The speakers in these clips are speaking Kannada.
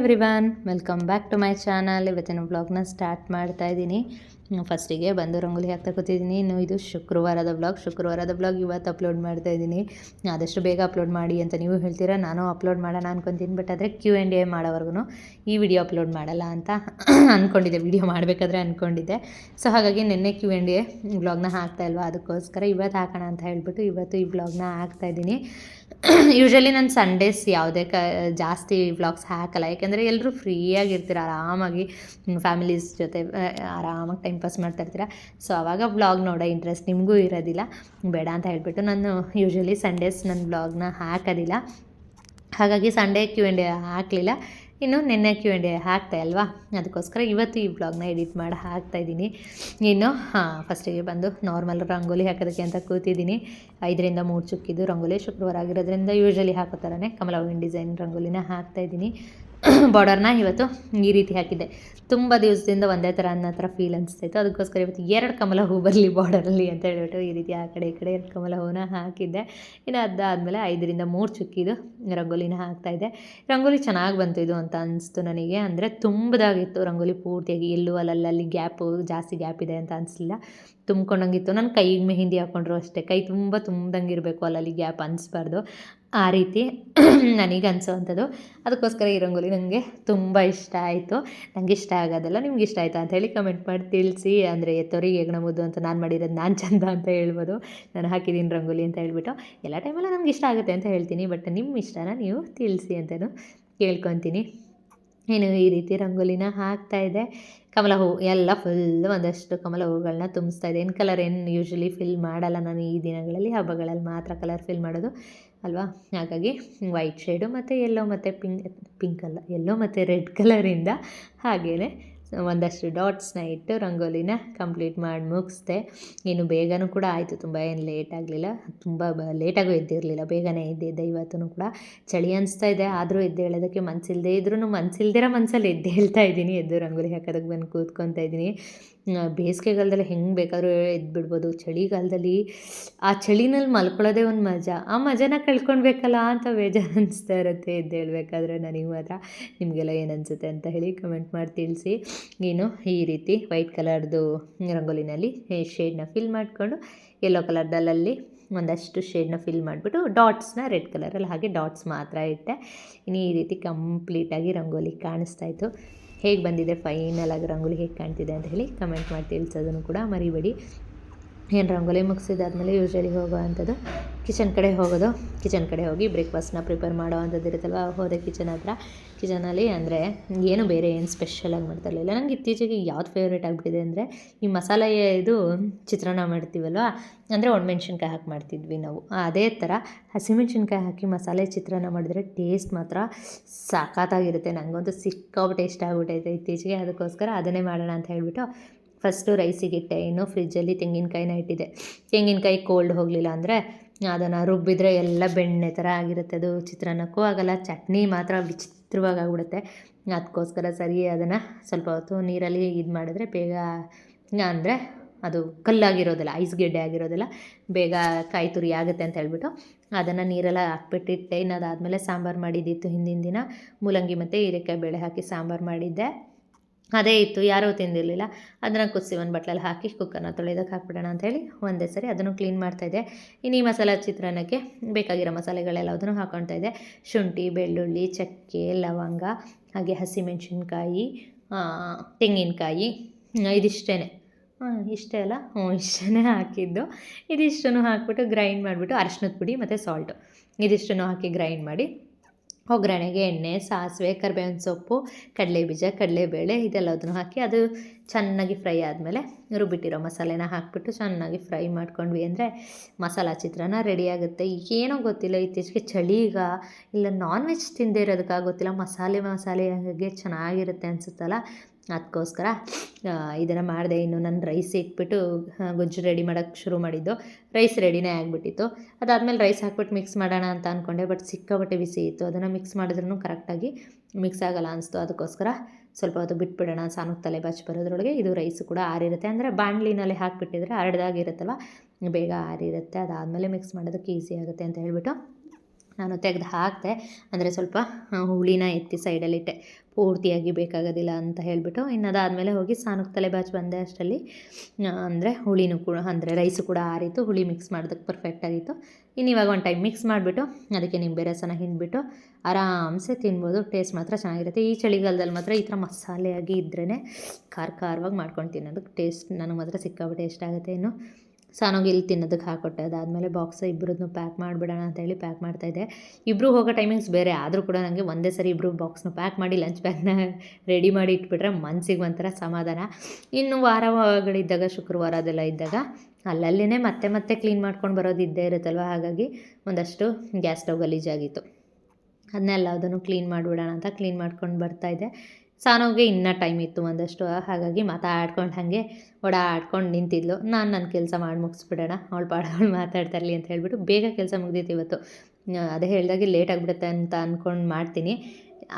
Hi everyone welcome back to my channel. ಇವತ್ತಿನ ಬ್ಲಾಗ್ನ ಸ್ಟಾರ್ಟ್ ಮಾಡ್ತಾ ಇದ್ದೀನಿ. ಫಸ್ಟಿಗೆ ಬಂದು ರಂಗೋಲಿ ಹಾಕ್ತಾ ಕೂತಿದ್ದೀನಿ. ಇನ್ನು ಇದು ಶುಕ್ರವಾರದ ಬ್ಲಾಗ್ ಶುಕ್ರವಾರದ ಬ್ಲಾಗ್ ಇವತ್ತು ಅಪ್ಲೋಡ್ ಮಾಡ್ತಾ ಇದ್ದೀನಿ. ಆದಷ್ಟು ಬೇಗ ಅಪ್ಲೋಡ್ ಮಾಡಿ ಅಂತ ನೀವು ಹೇಳ್ತೀರಾ? ನಾನು ಅಪ್ಲೋಡ್ ಮಾಡೋಣ ಅನ್ಕೊತೀನಿ ಬಟ್ ಆದರೆ ಕ್ಯೂ ಆ್ಯಂಡ್ ಎ ಮಾಡೋವರೆಗೂ ಈ ವಿಡಿಯೋ ಅಪ್ಲೋಡ್ ಮಾಡಲ್ಲ ಅಂತ ಅಂದ್ಕೊಂಡಿದ್ದೆ ವಿಡಿಯೋ ಮಾಡಬೇಕಾದ್ರೆ ಅಂದ್ಕೊಂಡಿದ್ದೆ ಸೊ ಹಾಗಾಗಿ ನಿನ್ನೆ ಕ್ಯೂ ಆ್ಯಂಡ್ ಎ ಬ್ಲಾಗ್ನ ಹಾಕ್ತಾ ಇಲ್ವಾ? ಅದಕ್ಕೋಸ್ಕರ ಇವತ್ತು ಹಾಕೋಣ ಅಂತ ಹೇಳ್ಬಿಟ್ಟು ಇವತ್ತು ಈ ಬ್ಲಾಗ್ನ ಹಾಕ್ತಾ ಇದ್ದೀನಿ. ಯೂಶ್ವಲಿ ನಾನು ಸಂಡೇಸ್ ಯಾವುದೇ ಕ, ಜಾಸ್ತಿ ವ್ಲಾಗ್ಸ್ ಹಾಕಲ್ಲ. ಯಾಕೆಂದರೆ ಎಲ್ಲರೂ ಫ್ರೀಯಾಗಿರ್ತೀರ ಆರಾಮಾಗಿ ಫ್ಯಾಮಿಲೀಸ್ ಜೊತೆ ಆರಾಮಾಗಿ ಟೈಮ್ ಪಾಸ್ ಮಾಡ್ತಾ ಇರ್ತೀರ? ಸೊ ಆವಾಗ ವ್ಲಾಗ್ ನೋಡೋ ಇಂಟ್ರೆಸ್ಟ್ ನಿಮಗೂ ಇರೋದಿಲ್ಲ. ಬೇಡ ಅಂತ ಹೇಳಿಬಿಟ್ಟು ನಾನು ಯೂಶ್ವಲಿ ಸಂಡೇಸ್ ನನ್ನ ವ್ಲಾಗ್ನ ಹಾಕೋದಿಲ್ಲ. ಹಾಗಾಗಿ ಸಂಡೇ ಕ್ಯೂ ಆ್ಯಂಡ್ ಹಾಕಲಿಲ್ಲ. ಇನ್ನು ನಿನ್ನೆ ಕ್ಯೂ ಆ್ಯಂಡ್ ಹಾಕ್ತಾ ಹಾಕ್ತೆ ಅಲ್ವಾ ಅದಕ್ಕೋಸ್ಕರ ಇವತ್ತು ಈ ಬ್ಲಾಗ್ನ ಎಡಿಟ್ ಮಾಡಿ ಹಾಕ್ತಾಯಿದ್ದೀನಿ ಇನ್ನು, ಹಾಂ ಫಸ್ಟಿಗೆ ಬಂದು ನಾರ್ಮಲ್ ರಂಗೋಲಿ ಹಾಕೋದಕ್ಕೆ ಅಂತ ಕೂತಿದ್ದೀನಿ. ಐದರಿಂದ ಮೂರು ಚುಕ್ಕಿದ್ದು ರಂಗೋಲಿ ಶುಕ್ರವಾರ ಆಗಿರೋದ್ರಿಂದ ಯೂಶ್ವಲಿ ಹಾಕೋ ಥರನೇ ಕಮಲ ಹೂವಿನ ಡಿಸೈನ್ ರಂಗೋಲಿನ ಹಾಕ್ತಾಯಿದ್ದೀನಿ ಬಾರ್ಡರ್ನ ಇವತ್ತು ಈ ರೀತಿ ಹಾಕಿದ್ದೆ. ತುಂಬ ದಿವಸದಿಂದ ಒಂದೇ ಥರ ಅನ್ನೋ ಥರ ಫೀಲ್ ಅನಿಸ್ತಾಯಿತ್ತು ಅದಕ್ಕೋಸ್ಕರ ಇವತ್ತು ಎರಡು ಕಮಲ ಹೂ ಬರಲಿ ಬಾರ್ಡರಲ್ಲಿ ಅಂತ ಹೇಳಿಬಿಟ್ಟು ಈ ರೀತಿ ಆ ಕಡೆ ಈ ಕಡೆ ಎರಡು ಕಮಲ ಹೂವನ್ನ ಹಾಕಿದ್ದೆ. ಇನ್ನು ಅದಾದಮೇಲೆ ಐದರಿಂದ ಮೂರು ಚುಕ್ಕಿದು ರಂಗೋಲಿನ ಹಾಕ್ತಾಯಿದ್ದೆ ರಂಗೋಲಿ ಚೆನ್ನಾಗಿ ಬಂತು ಇದು ಅಂತ ಅನಿಸ್ತು ನನಗೆ. ಅಂದರೆ ತುಂಬದಾಗಿತ್ತು ರಂಗೋಲಿ ಪೂರ್ತಿಯಾಗಿ ಎಲ್ಲೂ ಅಲ್ಲಲ್ಲಿ ಗ್ಯಾಪು ಜಾಸ್ತಿ ಗ್ಯಾಪ್ ಇದೆ ಅಂತ ಅನಿಸ್ಲಿಲ್ಲ. ತುಂಬ್ಕೊಂಡಂಗಿತ್ತು. ನಾನು ಕೈಗೆ ಮೆಹಿಂದಿ ಹಾಕ್ಕೊಂಡ್ರು ಅಷ್ಟೇ. ಕೈ ತುಂಬ ತುಂಬ್ದಂಗೆ ಇರಬೇಕು ಅಲ್ಲಲ್ಲಿ ಗ್ಯಾಪ್ ಅನಿಸ್ಬಾರ್ದು. ಆ ರೀತಿ ನನಗೆ ಅನಿಸೋವಂಥದ್ದು. ಅದಕ್ಕೋಸ್ಕರ ಈ ರಂಗೋಲಿ ನನಗೆ ತುಂಬ ಇಷ್ಟ ಆಯಿತು. ನನಗೆ ಇಷ್ಟ ಆಗೋದಲ್ಲ ನಿಮ್ಗೆ ಇಷ್ಟ ಆಯಿತಾ ಅಂತ ಹೇಳಿ ಕಮೆಂಟ್ ಮಾಡಿ ತಿಳಿಸಿ. ಅಂದರೆ ಎತ್ತೋರಿಗೆ ಹೇಗೆ ಮುದ್ದು ಅಂತ ನಾನು ಮಾಡಿರೋದು ನಾನು ಚಂದ ಅಂತ ಹೇಳ್ಬೋದು. ನಾನು ಹಾಕಿದ್ದೀನಿ ರಂಗೋಲಿ ಅಂತ ಹೇಳ್ಬಿಟ್ಟು. ಎಲ್ಲ ಟೈಮಲ್ಲೂ ನನಗೆ ಇಷ್ಟ ಆಗುತ್ತೆ ಅಂತ ಹೇಳ್ತೀನಿ. ಬಟ್ ನಿಮ್ಮ ಇಷ್ಟನ ನೀವು ತಿಳಿಸಿ ಅಂತಲೂ ಕೇಳ್ಕೊತೀನಿ. ಏನು ಈ ರೀತಿ ರಂಗೋಲಿನ ಹಾಕ್ತಾ ಇದೆ ಕಮಲ ಹೂವು ಎಲ್ಲ ಫುಲ್ ಒಂದಷ್ಟು ಕಮಲ ಹೂವುಗಳನ್ನ ತುಂಬಿಸ್ತಾ ಇದೆ. ಏನು ಕಲರ್ ಏನು ಯೂಶ್ವಲಿ ಫಿಲ್ ಮಾಡಲ್ಲ ನಾನು ಈ ದಿನಗಳಲ್ಲಿ, ಹಬ್ಬಗಳಲ್ಲಿ ಮಾತ್ರ ಕಲರ್ ಫಿಲ್ ಮಾಡೋದು ಅಲ್ವಾ? ಹಾಗಾಗಿ ವೈಟ್ ಶೇಡು ಮತ್ತು ಎಲ್ಲೋ ಮತ್ತು ಪಿಂಕ್ ಪಿಂಕ್ ಅಲ್ಲ ಎಲ್ಲೋ ಮತ್ತು ರೆಡ್ ಕಲರಿಂದ ಹಾಗೆಯೇ ಒಂದಷ್ಟು ಡಾಟ್ಸ್ನ ಇಟ್ಟು ರಂಗೋಲಿನ ಕಂಪ್ಲೀಟ್ ಮಾಡಿ ಮುಗಿಸ್ದೆ. ಇನ್ನು ಬೇಗನೂ ಕೂಡ ಆಯಿತು, ತುಂಬ ಏನು ಲೇಟ್ ಆಗಲಿಲ್ಲ. ತುಂಬ ಬ ಲೇಟಾಗೂ ಎದ್ದಿರಲಿಲ್ಲ, ಬೇಗನೆ ಎದ್ದಿದ್ದೆ ಇವತ್ತೂ ಕೂಡ ಚಳಿ ಅನಿಸ್ತಾ ಇದೆ, ಆದರೂ ಎದ್ದು ಹೇಳೋದಕ್ಕೆ ಮನಸ್ಸಿಲ್ಲದೆ ಇದ್ರೂ ಮನಸ್ಸಿಲ್ದಿರ ಮನಸ್ಸಲ್ಲಿ ಎದ್ದು ಹೇಳ್ತಾ ಇದ್ದೀನಿ. ಎದ್ದು ರಂಗೋಲಿ ಹಾಕೋದಕ್ಕೆ ಬಂದು ಕೂತ್ಕೊತಾ ಇದ್ದೀನಿ. ಬೇಸಿಗೆಗಾಲದಲ್ಲಿ ಹೆಂಗೆ ಬೇಕಾದ್ರೂ ಎದ್ದು ಬಿಡ್ಬೋದು ಚಳಿಗಾಲದಲ್ಲಿ ಆ ಚಳಿನಲ್ಲಿ ಮಲ್ಕೊಳ್ಳೋದೇ ಒಂದು ಮಜಾ. ಆ ಮಜಾನ ಕಳ್ಕೊಳ್ಬೇಕಲ್ಲ ಅಂತ ಬೇಜಾರು ಅನಿಸ್ತಾ ಇರುತ್ತೆ ಎದ್ದು ಹೇಳಬೇಕಾದ್ರೆ ನನಗೆ ಮಾತ್ರ. ನಿಮಗೆಲ್ಲ ಏನು ಅನಿಸುತ್ತೆ ಅಂತ ಹೇಳಿ ಕಮೆಂಟ್ ಮಾಡಿ ತಿಳಿಸಿ. ಏನು ಈ ರೀತಿ ವೈಟ್ ಕಲರ್ದು ರಂಗೋಲಿನಲ್ಲಿ ಶೇಡ್ನ ಫಿಲ್ ಮಾಡಿಕೊಂಡು ಯೆಲ್ಲೋ ಕಲರ್ದಲ್ಲಲ್ಲಿ ಒಂದಷ್ಟು ಶೇಡ್ನ ಫಿಲ್ ಮಾಡಿಬಿಟ್ಟು ಡಾಟ್ಸ್ನ ರೆಡ್ ಕಲರಲ್ಲಿ ಹಾಗೆ ಡಾಟ್ಸ್ ಮಾತ್ರ ಇಟ್ಟೆ. ಇನ್ನು ಈ ರೀತಿ ಕಂಪ್ಲೀಟಾಗಿ ರಂಗೋಲಿ ಕಾಣಿಸ್ತಾ ಇತ್ತು. ಹೇಗೆ ಬಂದಿದೆ? ಫೈನಲ್ ಆಗಿ ರಂಗೋಲಿ ಹೇಗೆ ಕಾಣ್ತಿದೆ ಅಂತ ಹೇಳಿ ಕಮೆಂಟ್ ಮಾಡಿ ತಿಳಿಸೋದನ್ನು ಕೂಡ ಮರಿಬೇಡಿ. ಏನು ರಂಗೋಲಿ ಮುಗಿಸಿದಾದ್ಮೇಲೆ ಯೂಶ್ವಲಿ ಹೋಗೋ ಅಂಥದ್ದು ಕಿಚನ್ ಕಡೆ ಹೋಗೋದು. ಕಿಚನ್ ಕಡೆ ಹೋಗಿ ಬ್ರೇಕ್ಫಾಸ್ಟ್ನ ಪ್ರಿಪೇರ್ ಮಾಡೋ ಅಂಥದ್ದು ಇರುತ್ತಲ್ವ? ಹೋದೆ ಕಿಚನ್ ಹತ್ರ. ಕಿಚನಲ್ಲಿ ಅಂದರೆ ಏನು ಬೇರೆ ಏನು ಸ್ಪೆಷಲಾಗಿ ಮಾಡ್ತಾ ಇರಲಿಲ್ಲ. ನಂಗೆ ಇತ್ತೀಚೆಗೆ ಯಾವ್ದು ಫೇವ್ರೇಟ್ ಆಗಿಬಿಟ್ಟಿದೆ ಅಂದರೆ ಈ ಮಸಾಲೆ ಇದು ಚಿತ್ರಾನ್ನ ಮಾಡ್ತೀವಲ್ವ? ಅಂದರೆ ಒಣಮೆಣ್ಸಿನ್ಕಾಯಿ ಹಾಕಿ ಮಾಡ್ತಿದ್ವಿ ನಾವು. ಅದೇ ಥರ ಹಸಿಮೆಣ್ಸಿನ್ಕಾಯಿ ಹಾಕಿ ಮಸಾಲೆ ಚಿತ್ರಾನ್ನ ಮಾಡಿದ್ರೆ ಟೇಸ್ಟ್ ಮಾತ್ರ ಸಾಕಾತಾಗಿರುತ್ತೆ. ನನಗಂತೂ ಸಿಕ್ಕಾಬಿಟ್ಟು ಇಷ್ಟ ಆಗ್ಬಿಟ್ಟೈತೆ ಇತ್ತೀಚೆಗೆ. ಅದಕ್ಕೋಸ್ಕರ ಅದನ್ನೇ ಮಾಡೋಣ ಅಂತ ಹೇಳಿಬಿಟ್ಟು ಫಸ್ಟು ರೈಸಿಗೆ ಇಟ್ಟೆ ಇನ್ನು ಫ್ರಿಜ್ಜಲ್ಲಿ ತೆಂಗಿನಕಾಯಿನ ಇಟ್ಟಿದೆ ತೆಂಗಿನಕಾಯಿ ಕೋಲ್ಡ್ ಹೋಗಲಿಲ್ಲ ಅಂದರೆ ಅದನ್ನು ರುಬ್ಬಿದ್ರೆ ಎಲ್ಲ ಬೆಣ್ಣೆ ಥರ ಆಗಿರುತ್ತೆ. ಅದು ಚಿತ್ರಾನ್ನಕ್ಕೂ ಆಗಲ್ಲ, ಚಟ್ನಿ ಮಾತ್ರ ವಿಚಿತ್ರವಾಗಿ ಆಗ್ಬಿಡುತ್ತೆ ಅದಕ್ಕೋಸ್ಕರ ಸರಿ ಅದನ್ನು ಸ್ವಲ್ಪ ಹೊತ್ತು ನೀರಲ್ಲಿ ಇದು ಮಾಡಿದ್ರೆ ಬೇಗ, ಅಂದರೆ ಅದು ಕಲ್ಲಾಗಿರೋದಿಲ್ಲ, ಐಸ್ ಗೆಡ್ಡೆ ಆಗಿರೋದಿಲ್ಲ, ಬೇಗ ಕಾಯಿ ತುರಿ ಆಗುತ್ತೆ ಅಂತ ಹೇಳ್ಬಿಟ್ಟು ಅದನ್ನು ನೀರೆಲ್ಲ ಹಾಕ್ಬಿಟ್ಟಿಟ್ಟೆ ಇನ್ನು ಅದಾದಮೇಲೆ ಸಾಂಬಾರು ಮಾಡಿದ್ದಿತ್ತು ಹಿಂದಿನ ದಿನ. ಮೂಲಂಗಿ ಮತ್ತು ಹೀರೆಕಾಯಿ ಬೇಳೆ ಹಾಕಿ ಸಾಂಬಾರು ಮಾಡಿದ್ದೆ. ಅದೇ ಇತ್ತು, ಯಾರೂ ತಿಂದಿರಲಿಲ್ಲ. ಅದನ್ನು ಕುದಿಸಿ ಒಂದು ಬಟ್ಲಲ್ಲಿ ಹಾಕಿ ಕುಕ್ಕರ್ನ ತೊಳೆಯೋದಕ್ಕೆ ಹಾಕ್ಬಿಡೋಣ ಅಂಥೇಳಿ ಒಂದೇ ಸರಿ ಅದನ್ನು ಕ್ಲೀನ್ ಮಾಡ್ತಾಯಿದ್ದೆ ಇನ್ನು ಈ ಮಸಾಲ ಚಿತ್ರಾನ್ನಕ್ಕೆ ಬೇಕಾಗಿರೋ ಮಸಾಲೆಗಳೆಲ್ಲ ಅದನ್ನು ಹಾಕ್ಕೊಳ್ತಾ ಇದ್ದೆ. ಶುಂಠಿ, ಬೆಳ್ಳುಳ್ಳಿ, ಚಕ್ಕೆ, ಲವಂಗ, ಹಾಗೆ ಹಸಿಮೆಣಸಿನ್ಕಾಯಿ ತೆಂಗಿನಕಾಯಿ ಇದಿಷ್ಟೇ ಇಷ್ಟೇ ಅಲ್ಲ, ಹ್ಞೂ ಇಷ್ಟೇ ಹಾಕಿದ್ದು. ಇದಿಷ್ಟನ್ನು ಹಾಕ್ಬಿಟ್ಟು ಗ್ರೈಂಡ್ ಮಾಡಿಬಿಟ್ಟು ಅರಶಿನದ ಪುಡಿ ಮತ್ತು ಸಾಲ್ಟು ಇದಿಷ್ಟನ್ನು ಹಾಕಿ ಗ್ರೈಂಡ್ ಮಾಡಿ ಒಗ್ಗರಣೆಗೆ ಎಣ್ಣೆ, ಸಾಸಿವೆ, ಕರಿಬೇವಿನ ಸೊಪ್ಪು, ಕಡಲೆ ಬೀಜ ಕಡಲೆಬೇಳೆ ಇದೆಲ್ಲದನ್ನು ಹಾಕಿ ಅದು ಚೆನ್ನಾಗಿ ಫ್ರೈ ಆದಮೇಲೆ ರುಬ್ಬಿಟ್ಟಿರೋ ಮಸಾಲೆನ ಹಾಕಿಬಿಟ್ಟು ಚೆನ್ನಾಗಿ ಫ್ರೈ ಮಾಡ್ಕೊಂಡ್ವಿ ಅಂದರೆ ಮಸಾಲ ಚಿತ್ರಾನ್ನ ರೆಡಿ ಆಗುತ್ತೆ. ಏನೋ ಗೊತ್ತಿಲ್ಲ, ಇತ್ತೀಚೆಗೆ ಚಳಿಗ ಇಲ್ಲ ನಾನ್ ವೆಜ್ ತಿಂದೇ ಇರೋದಕ್ಕೆ ಗೊತ್ತಿಲ್ಲ, ಮಸಾಲೆ ಮಸಾಲೆಗೆ ಚೆನ್ನಾಗಿರುತ್ತೆ ಅನಿಸುತ್ತಲ್ಲ. ಅದಕ್ಕೋಸ್ಕರ ಇದನ್ನು ಮಾಡಿದೆ ಇನ್ನು ನಾನು ರೈಸ್ ಇಟ್ಬಿಟ್ಟು ಗೊಜ್ಜು ರೆಡಿ ಮಾಡೋಕ್ಕೆ ಶುರು ಮಾಡಿದ್ದು. ರೈಸ್ ರೆಡಿನೇ ಆಗಿಬಿಟ್ಟಿತ್ತು. ಅದಾದಮೇಲೆ ರೈಸ್ ಹಾಕ್ಬಿಟ್ಟು ಮಿಕ್ಸ್ ಮಾಡೋಣ ಅಂತ ಅಂದ್ಕೊಂಡೆ ಬಟ್ ಸಿಕ್ಕಾಪಟ್ಟೆ ಬಿಸಿ ಇತ್ತು. ಅದನ್ನು ಮಿಕ್ಸ್ ಮಾಡಿದ್ರೂ ಕರೆಕ್ಟಾಗಿ ಮಿಕ್ಸ್ ಆಗಲ್ಲ ಅನಿಸ್ತು. ಅದಕ್ಕೋಸ್ಕರ ಸ್ವಲ್ಪ ಅದು ಬಿಟ್ಬಿಡೋಣ ಸಾನಕ್ಕೆ ತಲೆ ಬಾಚಿ ಬರೋದ್ರೊಳಗೆ ಇದು ರೈಸ್ ಕೂಡ ಆರಿರುತ್ತೆ. ಅಂದರೆ ಬಾಣಲಿನಲ್ಲಿ ಹಾಕಿಬಿಟ್ಟಿದ್ರೆ ಹರಡ್ದಾಗಿರುತ್ತಲ್ಲ ಬೇಗ ಆರಿರುತ್ತೆ. ಅದಾದಮೇಲೆ ಮಿಕ್ಸ್ ಮಾಡೋದಕ್ಕೆ ಈಸಿ ಆಗುತ್ತೆ ಅಂತ ಹೇಳ್ಬಿಟ್ಟು ನಾನು ತೆಗೆದು ಹಾಕಿದೆ, ಅಂದರೆ ಸ್ವಲ್ಪ ಹುಳಿನ ಎತ್ತಿ ಸೈಡಲ್ಲಿಟ್ಟೆ ಪೂರ್ತಿಯಾಗಿ ಬೇಕಾಗೋದಿಲ್ಲ ಅಂತ ಹೇಳಿಬಿಟ್ಟು, ಇನ್ನು ಅದಾದಮೇಲೆ ಹೋಗಿ ಸಾನಕ್ಕೆ ತಲೆ ಬಾಚಿ ಬಂದೆ ಅಷ್ಟರಲ್ಲಿ. ಅಂದರೆ ಹುಳಿನೂ ಕೂಡ, ಅಂದರೆ ರೈಸು ಕೂಡ ಆರಿತು, ಹುಳಿ ಮಿಕ್ಸ್ ಮಾಡೋದಕ್ಕೆ ಪರ್ಫೆಕ್ಟಾಗಿತ್ತು ಇನ್ನು ಇವಾಗ ಒಂದು ಟೈಮ್ ಮಿಕ್ಸ್ ಮಾಡಿಬಿಟ್ಟು, ಅದಕ್ಕೆ ನಿಂಬೆ ರಸನ ಹಿಂಡಿಬಿಟ್ಟು ಆರಾಮ್ಸೆ ತಿನ್ಬೋದು. ಟೇಸ್ಟ್ ಮಾತ್ರ ಚೆನ್ನಾಗಿರುತ್ತೆ. ಈ ಚಳಿಗಾಲದಲ್ಲಿ ಮಾತ್ರ ಈ ಥರ ಮಸಾಲೆಯಾಗಿ ಇದ್ರೇ ಖಾರ ಖಾರವಾಗಿ ಮಾಡ್ಕೊಂಡು ತಿನ್ನೋದಕ್ಕೆ ಟೇಸ್ಟ್ ನನಗೆ ಮಾತ್ರ ಸಿಕ್ಕಾಬಿಟ್ಟು ಇಷ್ಟ ಆಗುತ್ತೆ ಇನ್ನು. ಸಾನೋಗಿ ಇಲ್ಲಿ ತಿನ್ನೋದಕ್ಕೆ ಹಾಕೊಟ್ಟೆ. ಅದಾದಮೇಲೆ ಬಾಕ್ಸ್ ಇಬ್ಬರದ್ದು ಪ್ಯಾಕ್ ಮಾಡಿಬಿಡೋಣ ಅಂತೇಳಿ ಪ್ಯಾಕ್ ಮಾಡ್ತಾ ಇದ್ದೆ. ಇಬ್ಬರು ಹೋಗೋ ಟೈಮಿಂಗ್ಸ್ ಬೇರೆ. ಆದರೂ ಕೂಡ ನನಗೆ ಒಂದೇ ಸರಿ ಇಬ್ಬರು ಬಾಕ್ಸ್ನ ಪ್ಯಾಕ್ ಮಾಡಿ ಲಂಚ್ ಬ್ಯಾಗ್ನ ರೆಡಿ ಮಾಡಿ ಇಟ್ಬಿಟ್ರೆ ಮನಸ್ಸಿಗೆ ಒಂಥರ ಸಮಾಧಾನ. ಇನ್ನು ವಾರಗಳಿದ್ದಾಗ, ಶುಕ್ರವಾರ ಅದೆಲ್ಲ ಇದ್ದಾಗ ಅಲ್ಲಲ್ಲೇ ಮತ್ತೆ ಮತ್ತೆ ಕ್ಲೀನ್ ಮಾಡ್ಕೊಂಡು ಬರೋದು ಇದ್ದೇ ಇರುತ್ತಲ್ವ? ಹಾಗಾಗಿ ಒಂದಷ್ಟು ಗ್ಯಾಸ್ ಸ್ಟವ್ ಗಲೀಜಾಗಿತ್ತು. ಅದನ್ನೆಲ್ಲದನ್ನು ಕ್ಲೀನ್ ಮಾಡಿಬಿಡೋಣ ಅಂತ ಕ್ಲೀನ್ ಮಾಡ್ಕೊಂಡು ಬರ್ತಾಯಿದ್ದೆ ಸಾನೋಗೆ ಇನ್ನೂ ಟೈಮ್ ಇತ್ತು ಒಂದಷ್ಟು, ಹಾಗಾಗಿ ಮಾತಾಡ್ಕೊಂಡು ಹಾಗೆ ಓಡಾಡ್ಕೊಂಡು ನಿಂತಿದ್ಲು. ನಾನು ನನ್ನ ಕೆಲಸ ಮಾಡಿ ಮುಗಿಸ್ಬಿಡೋಣ, ಅವಳು ಪಾಡಗಳು ಮಾತಾಡ್ತಾರಲಿ ಅಂತ ಹೇಳ್ಬಿಟ್ಟು ಬೇಗ ಕೆಲಸ ಮುಗ್ದಿತ್ತು ಇವತ್ತು. ಅದೇ ಹೇಳಿದಾಗೆ ಲೇಟ್ ಆಗಿಬಿಡುತ್ತೆ ಅಂತ ಅಂದ್ಕೊಂಡು ಮಾಡ್ತೀನಿ.